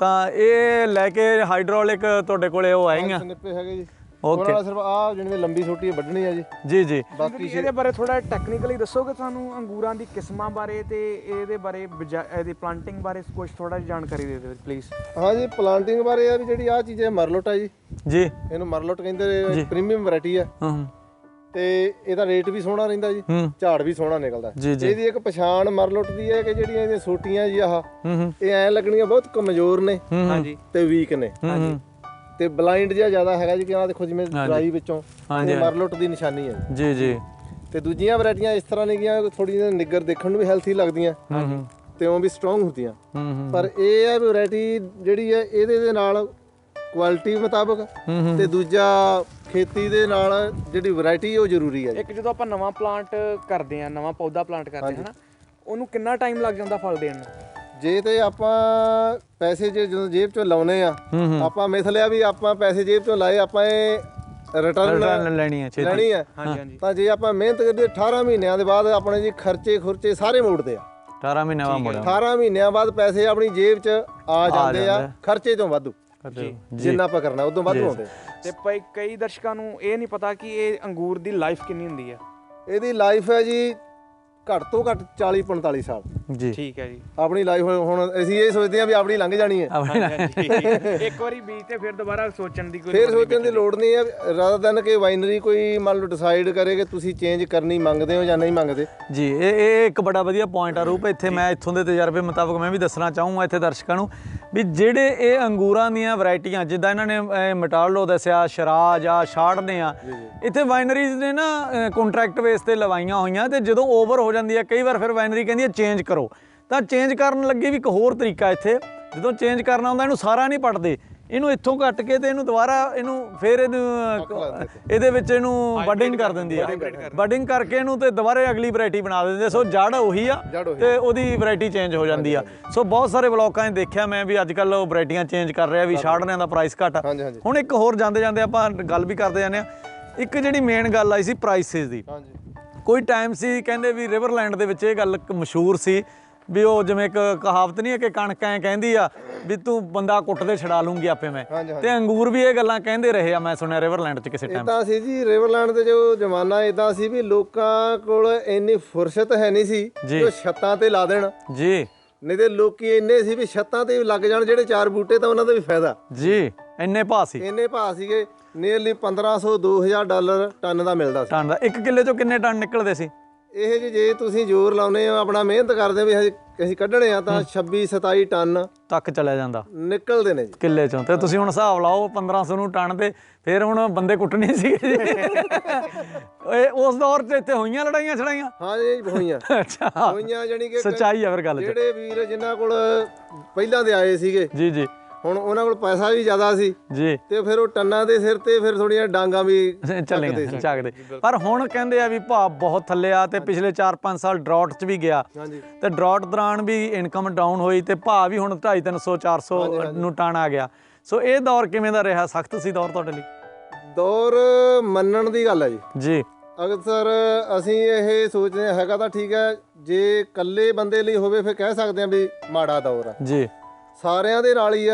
ਤਾਂ ਇਹ ਲੈ ਕੇ ਹਾਈਡ੍ਰੋਲਿਕ ਤੁਹਾਡੇ ਕੋਲੇ ਉਹ ਆਏਗਾ ਸਨਿੱਪੇ ਹੈਗੇ ਜੀ। ਉਹਨਾਂ ਨਾਲ ਸਿਰਫ ਆ ਜਿਹੜੀ ਲੰਬੀ ਛੋਟੀ ਵੱਢਣੀ ਆ ਜੀ। ਜੀ ਜੀ। ਬਾਕੀ ਇਹਦੇ ਬਾਰੇ ਥੋੜਾ ਟੈਕਨੀਕਲੀ ਦੱਸੋਗੇ ਤੁਹਾਨੂੰ ਅੰਗੂਰਾਂ ਦੀ ਕਿਸਮਾਂ ਬਾਰੇ ਤੇ ਇਹਦੇ ਬਾਰੇ ਇਹਦੀ ਪਲਾਂਟਿੰਗ ਬਾਰੇ ਕੁਝ ਥੋੜਾ ਜਾਣਕਾਰੀ ਦੇ ਦਿਓ ਪਲੀਜ਼ ਹਾਂ ਜੀ ਪਲਾਂਟਿੰਗ ਬਾਰੇ ਆ ਵੀ ਜਿਹੜੀ ਆ ਚੀਜ਼ ਹੈ ਮਰਲੋਟ ਆ ਜੀ। ਜੀ। ਇਹਨੂੰ ਮਰਲੋਟ ਕਹਿੰਦੇ ਪ੍ਰੀਮੀਅਮ ਵੈਰਾਈਟੀ ਆ ਹੂੰ। ਹੂੰ, ਤੇ ਇਹਦਾ ਰੇਟ ਵੀ ਸੋਹਣਾ ਰਹਿੰਦਾ ਜੀ। ਝਾੜ ਵੀ ਸੋਹਣਾ ਨਿਕਲਦਾ। ਇਹਦੀ ਇੱਕ ਪਛਾਣ ਮਰਲੋਟ ਦੀ ਹੈ ਕਿ ਜਿਹੜੀਆਂ ਇਹਦੀਆਂ ਸੋਟੀਆਂ ਜੀ ਆਹ। ਇਹ ਐ ਲੱਗਣੀਆਂ ਬਹੁਤ ਕਮਜ਼ੋਰ ਨੇ ਹਾਂਜੀ ਤੇ ਵੀਕ ਨੇ। ਹੂੰ ਹੂੰ। ਤੇ ਬਲਾਈਂਡ ਜਿਹਾ ਜ਼ਿਆਦਾ ਹੈਗਾ ਜੀ ਕਿ ਦੇਖੋ ਜਿਵੇਂ ਡਰਾਈ ਵਿੱਚੋਂ ਹਾਂਜੀ, ਇਹ ਮਰਲੋਟ ਦੀ ਨਿਸ਼ਾਨੀ ਹੈ। ਜੀ। ਜੀ। ਤੇ ਦੂਜੀਆਂ ਵੈਰਾਈਟੀਆਂ ਇਸ ਤਰ੍ਹਾਂ ਨੇਗੀਆਂ ਥੋੜੀ ਜਿਹੀ ਨਿੱਗਰ ਦੇਖਣ ਨੂੰ ਵੀ ਹੈਲਥੀ ਲੱਗਦੀਆਂ। ਹੂੰ ਹੂੰ। ਤੇ ਉਹ ਵੀ ਸਟਰੋਂਗ ਹੁੰਦੀਆਂ। ਹੂੰ ਹੂੰ। ਪਰ ਇਹ ਹੈ ਵੈਰਾਈਟੀ ਜਿਹੜੀ ਹੈ ਇਹਦੇ ਦੇ ਨਾਲ ਕੁਆਲਿਟੀ ਮੁਤਾਬਕ ਤੇ ਦੂਜਾ ਖੇਤੀ ਦੇ ਨਾਲ ਜਿਹੜੀ ਵੈਰਾਈਟੀ ਉਹ ਜ਼ਰੂਰੀ ਹੈ ਜੀ। ਇੱਕ ਜਦੋਂ ਆਪਾਂ ਨਵਾਂ ਪਲਾਂਟ ਕਰਦੇ ਆ ਨਵਾਂ ਪੌਦਾ ਪਲਾਂਟ ਕਰਦੇ ਹਾਂ ਨਾ ਉਹਨੂੰ ਕਿੰਨਾ ਟਾਈਮ ਲੱਗ ਜਾਂਦਾ ਫਲ ਦੇਣ ਨੂੰ? ਜੇ ਤੇ ਆਪਾਂ ਪੈਸੇ ਜੇ ਜਦੋਂ ਜੇਬ ਚੋਂ ਲਾਉਨੇ ਆ ਆਪਾਂ ਮਿਥ ਲਿਆ ਵੀ ਆਪਾਂ ਪੈਸੇ ਜੇਬ ਚੋਂ ਲਾਏ ਆਪਾਂ ਇਹ ਰਿਟਰਨ ਲੈਣੀ ਹੈ ਛੇਤੀ। ਲੈਣੀ ਹੈ ਹਾਂਜੀ ਹਾਂਜੀ। ਤਾਂ ਜੇ ਆਪਾਂ ਮਿਹਨਤ ਕਰਦੇ 18 ਮਹੀਨਿਆਂ ਦੇ ਬਾਅਦ ਆਪਣੇ ਜੀ ਖਰਚੇ ਖੁਰਚੇ ਸਾਰੇ ਮੋੜਦੇ ਆ। 18 ਮਹੀਨੇ ਬਾਅਦ ਮੁੜਿਆ 18 ਮਹੀਨਿਆਂ ਬਾਅਦ ਪੈਸੇ ਆਪਣੀ ਜੇਬ 'ਚ ਆ ਜਾਂਦੇ ਆ। ਖਰਚੇ ਤੋਂ ਵਾਧੂ। ਜੀ। ਜਿੰਨਾ ਆਪਾਂ ਕਰਨਾ ਉਦੋਂ ਵੱਧ ਆਉਂਦੇ ਤੇ ਪਈ ਕਈ ਦਰਸ਼ਕਾਂ ਨੂੰ ਇਹ ਨਹੀਂ ਪਤਾ ਕਿ ਇਹ ਅੰਗੂਰ ਦੀ ਲਾਈਫ ਕਿੰਨੀ ਹੁੰਦੀ ਹੈ ਇਹਦੀ ਲਾਈਫ ਹੈ ਜੀ ਘੱਟ ਤੋਂ ਘੱਟ 40 45 ਸਾਲ। ਜੀ। ਠੀਕ ਹੈ ਜੀ। ਆਪਣੀ ਲਾਈਫ ਹੁਣ ਅਸੀਂ ਇਹ ਸੋਚਦੇ ਹਾਂ ਵੀ ਆਪਣੀ ਲੰਘ ਜਾਣੀ ਹੈ। ਇੱਕ ਵਾਰੀ ਬੀਜ ਤੇ ਫਿਰ ਦੁਬਾਰਾ ਸੋਚਣ ਦੀ ਕੋਈ ਫਿਰ ਸੋਚਣ ਦੀ ਲੋੜ ਨਹੀਂ ਹੈ। ਰਾਦਰ ਦਨ ਕਿ ਵਾਈਨਰੀ ਕੋਈ ਮੰਨ ਲਓ ਡਿਸਾਈਡ ਕਰੇ ਕਿ ਤੁਸੀਂ ਚੇਂਜ ਕਰਨੀ ਮੰਗਦੇ ਹੋ ਜਾਂ ਨਹੀਂ ਮੰਗਦੇ। ਜੀ ਇਹ ਇਹ ਇੱਕ ਬੜਾ ਵਧੀਆ ਪੁਆਇੰਟ ਆ ਰੂਪ। ਇੱਥੇ ਮੈਂ ਇੱਥੋਂ ਦੇ ਤਜਰਬੇ ਮੁਤਾਬਕ ਮੈਂ ਵੀ ਦੱਸਣਾ ਚਾਹੂੰਗਾ ਇੱਥੇ ਦਰਸ਼ਕਾਂ ਨੂੰ। ਵੀ ਜਿਹੜੇ ਇਹ ਅੰਗੂਰਾਂ ਦੀਆਂ ਵੈਰਾਈਟੀਆਂ ਜਿੱਦਾਂ ਇਹਨਾਂ ਨੇ ਮਟਾਲੋ ਦੱਸਿਆ ਸ਼ਰਾਜ ਆ ਛਾੜਦੇ ਆ ਇੱਥੇ ਵਾਈਨਰੀਜ਼ ਨੇ ਨਾ ਕੰਟਰੈਕਟ ਬੇਸ ਤੇ ਲਵਾਈਆਂ ਹੋਈਆਂ ਤੇ ਜਦੋਂ ਓਵਰ ਹੋ ਜਾਂਦੀ ਹੈ ਕਈ ਵਾਰ ਫਿਰ ਵਾਈਨਰੀ ਕਹਿੰਦੀ ਹੈ ਚੇਂਜ ਕਰੋ। ਤਾਂ ਚੇਂਜ ਕਰਨ ਲੱਗੇ ਵੀ ਇੱਕ ਹੋਰ ਤਰੀਕਾ ਇੱਥੇ ਜਦੋਂ ਚੇਂਜ ਕਰਨਾ ਹੁੰਦਾ ਇਹਨੂੰ ਸਾਰਾ ਨਹੀਂ ਪੜਦੇ ਇਹਨੂੰ ਇੱਥੋਂ ਕੱਟ ਕੇ ਤੇ ਇਹਨੂੰ ਦੁਬਾਰਾ ਇਹਨੂੰ ਫਿਰ ਇਹਨੂੰ ਇਹਦੇ ਵਿੱਚ ਇਹਨੂੰ ਬਡਿੰਗ ਕਰ ਦਿੰਦੀ ਆ। ਬਡਿੰਗ ਕਰਕੇ। ਇਹਨੂੰ ਤੇ ਦੁਬਾਰੇ ਅਗਲੀ ਵੈਰਾਈਟੀ ਬਣਾ ਦਿੰਦੇ ਸੋ ਜੜ ਉਹੀ ਆ। ਤੇ ਉਹਦੀ ਵੈਰਾਈਟੀ ਚੇਂਜ ਹੋ ਜਾਂਦੀ ਆ। ਸੋ ਬਹੁਤ ਸਾਰੇ ਬਲੌਕਾਂ 'ਚ ਦੇਖਿਆ ਮੈਂ ਵੀ ਅੱਜ ਕੱਲ ਉਹ ਵੈਰਾਈਟੀਆਂ ਚੇਂਜ ਕਰ ਰਿਹਾ ਵੀ ਛਾੜਨਿਆਂ ਦਾ ਪ੍ਰਾਈਸ ਘਟ ਹੁਣ ਇੱਕ ਹੋਰ ਜਾਂਦੇ ਜਾਂਦੇ ਆਪਾਂ ਗੱਲ ਵੀ ਕਰਦੇ ਜਾਂਦੇ ਆ। ਇੱਕ ਜਿਹੜੀ ਮੇਨ ਗੱਲ ਆਈ ਸੀ ਪ੍ਰਾਈਸਿਸ ਦੀ। ਕੋਈ ਟਾਈਮ ਸੀ ਕਹਿੰਦੇ ਵੀ ਰਿਵਰਲੈਂਡ ਦੇ ਵਿੱਚ ਇਹ ਗੱਲ ਮਸ਼ਹੂਰ ਸੀ ਵੀ ਉਹ ਜਿਵੇਂ ਇੱਕ ਕਹਾਵਤ ਨਹੀਂ ਹੈ ਕਿ ਕਣਕ ਐ ਕਹਿੰਦੀ ਆ ਵੀ ਤੂੰ ਬੰਦਾ ਕੁੱਟਦੇ ਛਡਾ ਲੂੰਗੀ ਆਪੇ ਮੈਂ। ਤੇ ਅੰਗੂਰ ਵੀ ਇਹ ਗੱਲਾਂ ਕਹਿੰਦੇ ਰਹੇ ਆ ਮੈਂ ਸੁਣਿਆ ਰਿਵਰਲੈਂਡ 'ਚ ਕਿਸੇ ਟਾਈਮ ਇਦਾਂ ਸੀ ਜੀ ਰਿਵਰਲੈਂਡ ਦੇ ਜੋ ਜ਼ਮਾਨਾ ਇਦਾਂ ਸੀ ਵੀ ਲੋਕਾਂ ਕੋਲ ਇੰਨੀ ਫੁਰਸਤ ਹੈ ਨਹੀਂ ਸੀ ਜੀ। ਛੱਤਾਂ ਤੇ ਲਾ ਦੇਣ। ਜੀ। ਨਹੀਂ ਤੇ ਲੋਕੀ ਇੰਨੇ ਸੀ ਵੀ ਛੱਤਾਂ ਤੇ ਲੱਗ ਜਾਣ ਜਿਹੜੇ ਚਾਰ ਬੂਟੇ ਤਾਂ ਉਹਨਾਂ ਦਾ ਵੀ ਫਾਇਦਾ। ਜੀ ਇੰਨੇ ਭਾਅ ਸੀ। ਇੰਨੇ ਭਾਅ ਸੀਗੇ ਨੀਅਰਲੀ 1500 2000 ਡਾਲਰ ਟਨ ਦਾ ਮਿਲਦਾ ਸੀ। ਟਨ ਦਾ। ਇੱਕ ਕਿੱਲੇ 'ਚੋਂ ਕਿੰਨੇ ਟਨ ਨਿਕਲਦੇ ਸੀ? ਇਹ ਜੀ ਜੇ ਤੁਸੀਂ ਜ਼ੋਰ ਲਾਉਨੇ ਹੋ ਆਪਣਾ ਮਿਹਨਤ ਕਰਦੇ ਵੀ ਅਸੀਂ ਕੱਢਣੇ ਆ ਤਾਂ 26 27 ਟਨ ਤੱਕ ਚਲਿਆ ਜਾਂਦਾ। ਨਿਕਲਦੇ ਨੇ ਜੀ। ਕਿੱਲੇ 'ਚੋਂ। ਤੇ ਤੁਸੀਂ ਹੁਣ ਹਿਸਾਬ ਲਾਓ 1500 ਨੂੰ ਟਨ ਤੇ ਫਿਰ ਹੁਣ ਬੰਦੇ ਕੁੱਟਣੇ ਸੀਗੇ ਜੀ। ਓਏ ਉਸ ਦੌਰ 'ਚ ਇੱਥੇ ਹੋਈਆਂ ਲੜਾਈਆਂ ਛੜਾਈਆਂ? ਹਾਂ ਜੀ ਹੋਈਆਂ। ਅੱਛਾ। ਹੋਈਆਂ ਜਾਨੀ ਕਿ ਸੱਚਾਈ ਆ ਫਿਰ ਗੱਲ ਜਿਹੜੇ ਵੀਰ ਜਿਨ੍ਹਾਂ ਕੋਲ ਪਹਿਲਾਂ ਦੇ ਆਏ ਸੀਗੇ। ਜੀ ਜੀ। ਹੁਣ ਉਹਨਾਂ ਕੋਲ ਪੈਸਾ ਵੀ ਜ਼ਿਆਦਾ ਸੀ ਜੀ। ਤੇ ਫਿਰ ਉਹ ਟੰਨਾਂ ਦੇ ਸਿਰ ਤੇ ਫਿਰ ਥੋੜੀਆਂ ਡਾਂਗਾ ਵੀ ਚੱਲੇ ਚੱਕਦੇ ਪਰ ਹੁਣ ਕਹਿੰਦੇ ਆ ਵੀ ਭਾਅ ਬਹੁਤ ਥੱਲੇ ਆ ਤੇ ਪਿਛਲੇ 4-5 ਸਾਲ ਡਰਾਟ 'ਚ ਵੀ ਗਿਆ। ਹਾਂਜੀ। ਤੇ ਡਰਾਟ ਦੌਰਾਨ ਵੀ ਇਨਕਮ ਡਾਊਨ ਹੋਈ ਤੇ ਭਾਅ ਵੀ ਹੁਣ 250 300 400 ਨੂੰ ਟਨ ਆ ਗਿਆ। ਸੋ ਇਹ ਦੌਰ ਕਿਵੇਂ ਦਾ ਰਿਹਾ? ਸਖਤ ਸੀ ਦੌਰ ਤੁਹਾਡੇ ਲਈ? ਦੌਰ ਮੰਨਣ ਦੀ ਗੱਲ ਹੈ ਜੀ। ਜੀ। ਅਕਸਰ ਅਸੀਂ ਇਹ ਸੋਚਦੇ ਹਾਂ ਹੈਗਾ ਤਾਂ ਠੀਕ ਹੈ। ਜੇ ਇਕੱਲੇ ਬੰਦੇ ਲਈ ਹੋਵੇ ਫਿਰ ਕਹਿ ਸਕਦੇ ਹਾਂ ਵੀ ਮਾੜਾ ਦੌਰ ਹੈ ਜੀ। ਸਾਰਿਆਂ ਦੇ ਨਾਲ ਹੀ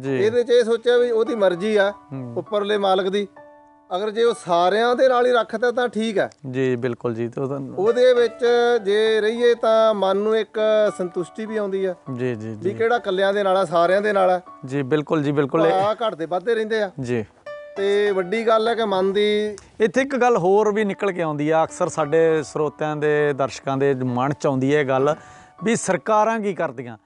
ਜੀ। ਇਹਦੇ 'ਚ ਇਹ ਸੋਚਿਆ ਵੀ ਉਹਦੀ ਮਰਜ਼ੀ ਆ ਉੱਪਰਲੇ ਮਾਲਕ ਦੀ। ਅਗਰ ਜੇ ਉਹ ਸਾਰਿਆਂ ਦੇ ਨਾਲ ਹੀ ਰੱਖਦਾ ਤਾਂ ਠੀਕ ਹੈ ਜੀ ਬਿਲਕੁਲ ਜੀ ਉਹਦੇ ਵਿੱਚ ਜੇ ਰਹੀਏ ਤਾਂ ਮਨ ਨੂੰ ਇੱਕ ਸੰਤੁਸ਼ਟੀ ਵੀ ਆਉਂਦੀ ਆ। ਜੀ ਜੀ ਵੀ ਜੀ ਕਿਹੜਾ ਕੱਲਿਆਂ ਦੇ ਨਾਲ ਆ ਸਾਰਿਆਂ ਦੇ ਨਾਲ ਆ। ਜੀ ਬਿਲਕੁਲ ਜੀ ਬਿਲਕੁਲ। ਆ ਘਟਦੇ ਵੱਧਦੇ ਰਹਿੰਦੇ ਆ। ਜੀ। ਤੇ ਵੱਡੀ ਗੱਲ ਹੈ ਕਿ ਮਨ ਦੀ ਇੱਥੇ ਇੱਕ ਗੱਲ ਹੋਰ ਵੀ ਨਿਕਲ ਕੇ ਆਉਂਦੀ ਆ। ਅਕਸਰ ਸਾਡੇ ਸਰੋਤਿਆਂ ਦੇ ਦਰਸ਼ਕਾਂ ਦੇ ਮਨ ਚ ਆਉਂਦੀ ਹੈ ਇਹ ਗੱਲ ਵੀ ਸਰਕਾਰਾਂ ਕੀ ਕਰਦੀਆਂ?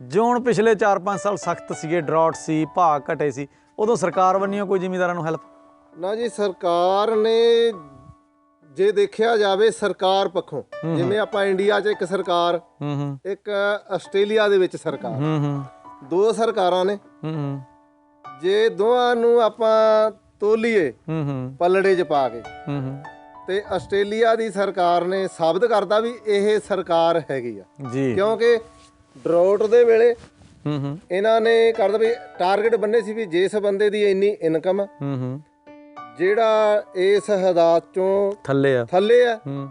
ਜੋ ਹੁਣ ਪਿਛਲੇ 4-5 ਸਾਲ ਸਖਤ ਸੀਗੇ ਡਰਾਟ ਸੀ ਭਾਅ ਘਟੇ ਸੀ ਉਦੋਂ ਸਰਕਾਰ ਵੱਲੋਂ ਕੋਈ ਜ਼ਿਮੀਂਦਾਰਾਂ ਨੂੰ ਹੈਲਪ ਨਾ ਜੀ ਸਰਕਾਰ ਨੇ ਜੇ ਦੇਖਿਆ ਜਾਵੇ ਸਰਕਾਰ ਪੱਖੋਂ ਜਿਵੇਂ ਆਪਾਂ ਇੰਡੀਆ 'ਚ ਇੱਕ ਸਰਕਾਰ ਇੱਕ ਆਸਟ੍ਰੇਲੀਆ ਦੇ ਵਿੱਚ ਸਰਕਾਰ ਦੋ ਸਰਕਾਰਾਂ ਨੇ। ਜੇ ਦੋਵਾਂ ਨੂੰ ਆਪਾਂ ਤੋਲੀਏ ਪਲੜੇ 'ਚ ਪਾ ਕੇ ਤੇ ਆਸਟ੍ਰੇਲੀਆ ਦੀ ਸਰਕਾਰ ਨੇ ਸਾਬਤ ਕਰਤਾ ਵੀ ਇਹ ਸਰਕਾਰ ਹੈਗੀ ਆ। ਜੀ। ਕਿਉਂਕਿ ਡਰਾਊਟ ਦੇ ਵੇਲੇ ਹੂੰ ਹੂੰ। ਇਹਨਾਂ ਨੇ ਕਰਦਾ ਵੀ ਟਾਰਗੇਟ ਬੰਨੇ ਸੀ ਵੀ ਜਿਸ ਬੰਦੇ ਦੀ ਇੰਨੀ ਇਨਕਮ ਹੂੰ ਹੂੰ। ਜਿਹੜਾ ਇਸ ਹਦਾਤ ਚੋਂ ਥੱਲੇ ਆ। ਥੱਲੇ ਆ ਹੂੰ।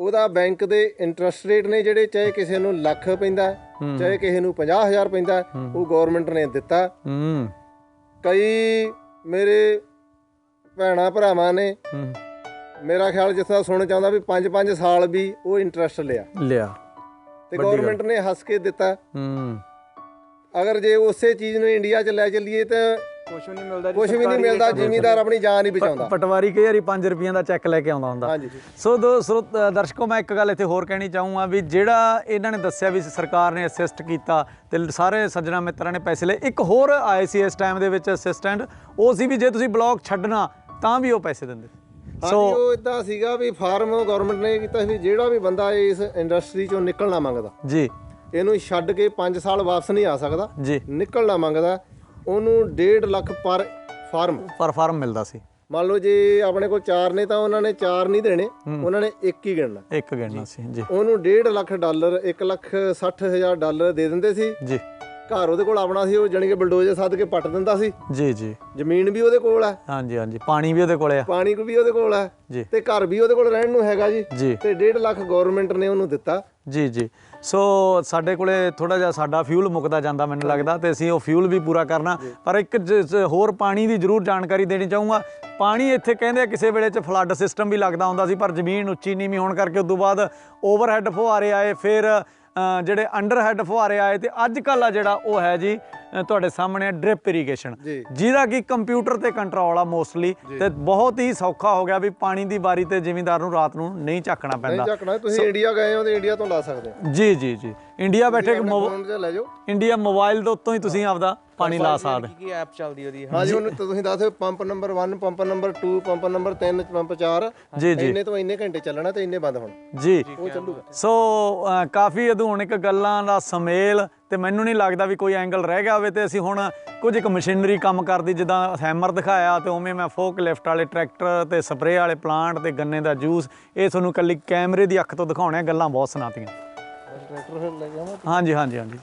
ਉਹਦਾ ਬੈਂਕ ਦੇ ਇੰਟਰਸਟ ਰੇਟ ਨੇ ਜਿਹੜੇ ਚਾਹੇ ਕਿਸੇ ਨੂੰ ਲੱਖ ਪੈਂਦਾ। ਚਾਹੇ ਕਿਸੇ ਨੂੰ 50000 ਪੈਂਦਾ ਉਹ ਗਵਰਨਮੈਂਟ ਨੇ ਦਿੱਤਾ। ਹੂੰ। ਕਈ ਮੇਰੇ ਭੈਣਾ ਭਰਾਵਾਂ ਨੇ ਹੂੰ। ਮੇਰਾ ਖਿਆਲ ਜਿਸ ਤਰ੍ਹਾਂ ਸੁਣ ਚਾਹੁੰਦਾ ਵੀ 5-5 ਸਾਲ ਵੀ ਉਹ ਇੰਟਰਸਟ ਲਿਆ। ਲਿਆ। ਤੇ ਗਵਰਨਮੈਂਟ ਨੇ ਹੱਸ ਕੇ ਦਿੱਤਾ। ਹੂੰ। ਅਗਰ ਜੇ ਉਸੇ ਚੀਜ਼ ਨੂੰ ਇੰਡੀਆ 'ਚ ਲੈ ਚੱਲੀਏ ਤਾਂ ਕੁਝ ਵੀ ਨਹੀਂ ਮਿਲਦਾ ਜੀ ਕੁਝ ਵੀ ਨਹੀਂ ਮਿਲਦਾ ਜ਼ਿਮੀਦਾਰ ਆਪਣੀ ਜਾਨ ਹੀ ਬਚਾਉਂਦਾ। ਪਟਵਾਰੀ ਕਈ ਵਾਰੀ 5 ਰੁਪਈਆਂ ਦਾ ਚੈੱਕ ਲੈ ਕੇ ਆਉਂਦਾ ਹੁੰਦਾ। ਹਾਂਜੀ ਸੋ ਦੋ ਸਰੋਤ- ਦਰਸ਼ਕੋ ਮੈਂ ਇੱਕ ਗੱਲ ਇੱਥੇ ਹੋਰ ਕਹਿਣੀ ਚਾਹੂੰਗਾ ਵੀ ਜਿਹੜਾ ਇਹਨਾਂ ਨੇ ਦੱਸਿਆ ਵੀ ਸਰਕਾਰ ਨੇ ਅਸਿਸਟ ਕੀਤਾ ਤੇ ਸਾਰੇ ਸੱਜਣਾ ਮਿੱਤਰਾਂ ਨੇ ਪੈਸੇ ਲਏ ਇੱਕ ਹੋਰ ਆਏ ਸੀ ਇਸ ਟਾਈਮ ਦੇ ਵਿੱਚ ਅਸਿਸਟੈਂਟ ਉਹ ਸੀ ਵੀ ਜੇ ਤੁਸੀਂ ਬਲੌਗ ਛੱਡਣਾ ਤਾਂ ਵੀ ਉਹ ਪੈਸੇ ਦਿੰਦੇ। ਹਾਂਜੀ ਉਹ ਇਦਾਂ ਸੀਗਾ ਵੀ ਫਾਰਮ ਗਵਰਨਮੈਂਟ ਨੇ ਕੀਤਾ ਸੀ ਵੀ ਜਿਹੜਾ ਵੀ ਬੰਦਾ ਇਸ ਇੰਡਸਟਰੀ 'ਚੋਂ ਨਿਕਲਣਾ ਮੰਗਦਾ ਜੀ। ਇਹਨੂੰ ਛੱਡ ਕੇ 5 ਸਾਲ ਵਾਪਸ ਨਹੀਂ ਆ ਸਕਦਾ ਜੀ। ਨਿਕਲਣਾ ਮੰਗਦਾ ਉਹਨੂੰ 1.5 ਲੱਖ ਪਰ ਫਾਰਮ। ਪਰ ਫਾਰਮ ਮਿਲਦਾ ਸੀ। ਮੰਨ ਲਓ ਜੇ ਆਪਣੇ ਕੋਲ 4 ਨੇ ਤਾਂ ਉਹਨਾਂ ਨੇ 4 ਨਹੀਂ ਦੇਣੇ ਉਹਨਾਂ ਨੇ ਇੱਕ ਹੀ ਗਿਣਨਾ। ਇੱਕ ਗਿਣਨਾ ਸੀ ਜੀ। ਉਹਨੂੰ 1.5 ਲੱਖ ਡਾਲਰ 1 ਲੱਖ 60 ਹਜ਼ਾਰ ਡਾਲਰ ਦੇ ਦਿੰਦੇ ਸੀ। ਜੀ। ਘਰ ਉਹਦੇ ਕੋਲ ਆਪਣਾ ਸੀ ਉਹ ਜਾਣੀ ਕਿ ਬਲਡੋਜ਼ਰ ਸੱਦ ਕੇ ਪੱਟ ਦਿੰਦਾ ਸੀ। ਜੀ ਜੀ। ਜ਼ਮੀਨ ਵੀ ਉਹਦੇ ਕੋਲ ਹੈ ਹਾਂਜੀ ਹਾਂਜੀ। ਪਾਣੀ ਵੀ ਉਹਦੇ ਕੋਲੇ ਆ। ਪਾਣੀ ਵੀ ਉਹਦੇ ਕੋਲ ਹੈ ਤੇ ਘਰ ਵੀ ਉਹਦੇ ਕੋਲ ਰਹਿਣ ਨੂੰ ਹੈਗਾ ਜੀ। ਤੇ 1.5 ਲੱਖ ਗਵਰਨਮੈਂਟ ਨੇ ਉਹਨੂੰ ਦਿੱਤਾ। ਜੀ ਜੀ। ਸੋ ਸਾਡੇ ਕੋਲੇ ਥੋੜਾ ਜਿਹਾ ਸਾਡਾ ਫਿਊਲ ਮੁੱਕਦਾ ਜਾਂਦਾ ਮੈਨੂੰ ਲੱਗਦਾ ਤੇ ਅਸੀਂ ਉਹ ਫਿਊਲ ਵੀ ਪੂਰਾ ਕਰਨਾ। ਪਰ ਇੱਕ ਹੋਰ ਪਾਣੀ ਦੀ ਜ਼ਰੂਰ ਜਾਣਕਾਰੀ ਦੇਣੀ ਚਾਹੂੰਗਾ। ਪਾਣੀ ਇੱਥੇ ਕਹਿੰਦੇ ਆ ਕਿਸੇ ਵੇਲੇ ਚ ਫਲੱਡ ਸਿਸਟਮ ਵੀ ਲੱਗਦਾ ਹੁੰਦਾ ਸੀ ਪਰ ਜ਼ਮੀਨ ਉੱਚੀ ਨੀਵੀਂ ਹੋਣ ਕਰਕੇ ਉਸ ਤੋਂ ਬਾਅਦ ਓਵਰਹੈੱਡ ਫੁਹਾਰੇ ਆਏ ਫਿਰ ਜਿਹੜੇ ਅੰਡਰਹੈੱਡ ਫੁਹਾਰੇ ਆਏ ਤੇ ਅੱਜ ਕੱਲ੍ਹ ਆ ਜਿਹੜਾ ਉਹ ਹੈ ਜੀ ਤੁਹਾਡੇ ਸਾਹਮਣੇ ਡ੍ਰਿਪ ਇਰੀਗੇਸ਼ਨ। ਜਿਹਦਾ ਕਿ ਕੰਪਿਊਟਰ ਤੇ ਕੰਟਰੋਲ ਆ ਮੋਸਟਲੀ ਤੇ ਬਹੁਤ ਹੀ ਸੌਖਾ ਹੋ ਗਿਆ ਵੀ ਪਾਣੀ ਦੀ ਵਾਰੀ ਤੇ ਜ਼ਿਮੀਂਦਾਰ ਨੂੰ ਰਾਤ ਨੂੰ ਨਹੀਂ ਨਹੀਂ ਪੈਂਦਾ। ਝੱਕਣਾ ਤੁਸੀਂ ਇੰਡੀਆ ਗਏ ਹੋ ਤੇ ਇੰਡੀਆ ਤੋਂ ਲਾ ਸਕਦੇ ਜੀ ਜੀ ਜੀ। ਇੰਡੀਆ ਬੈਠੇ ਤੇ ਲੈ ਜਾਓ। ਇੰਡੀਆ ਮੋਬਾਈਲ ਦੇ ਉੱਤੋਂ ਹੀ ਤੁਸੀਂ ਆਪਦਾ ਪਾਣੀ ਲਾ ਸਕਦੇ ਕੀ ਕੀ ਐਪ ਚੱਲਦੀ ਉਹਦੀ ਹਾਂਜੀ। ਹੁਣ ਤੁਸੀਂ ਦੱਸ pump number 1 pump number 2 pump number 3 pump 4 ਜੀ ਜੀ। ਇੰਨੇ ਤੋਂ ਇੰਨੇ ਘੰਟੇ ਚੱਲਣਾ ਤੇ ਇੰਨੇ ਬੰਦ ਹੋਣ। ਜੀ। ਉਹ ਚੱਲੂਗਾ। ਸੋ ਕਾਫੀ ਆਧੁਨਿਕ ਗੱਲਾਂ ਦਾ ਸਮੇਲ ਤੇ ਮੈਨੂੰ ਨਹੀਂ ਲੱਗਦਾ ਵੀ ਕੋਈ ਐਂਗਲ ਰਹਿ ਗਿਆ ਹੋਵੇ ਤੇ ਅਸੀਂ ਹੁਣ ਕੁਝ ਇੱਕ ਮਸ਼ੀਨਰੀ ਕੰਮ ਕਰਦੀ ਜਿੱਦਾਂ ਹੈਮਰ ਦਿਖਾਇਆ ਤੇ ਉਵੇਂ ਮੈਂ ਫੋਕ ਲਿਫਟ ਵਾਲੇ ਟਰੈਕਟਰ ਤੇ ਸਪਰੇਅ ਵਾਲੇ ਪਲਾਂਟ ਤੇ ਗੰਨੇ ਦਾ ਜੂਸ ਇਹ ਤੁਹਾਨੂੰ ਕੱਲੀ ਕੈਮਰੇ ਦੀ ਅੱਖ ਤੋਂ ਦਿਖਾਉਣੇ ਗੱਲਾਂ ਬਹੁਤ ਸੁਣਾਤੀਆਂ। ਟਰੈਕਟਰ ਫਿਰ ਲੈ ਜਾਵਾਂ ਹਾਂਜੀ ਹਾਂਜੀ ਹਾਂਜੀ।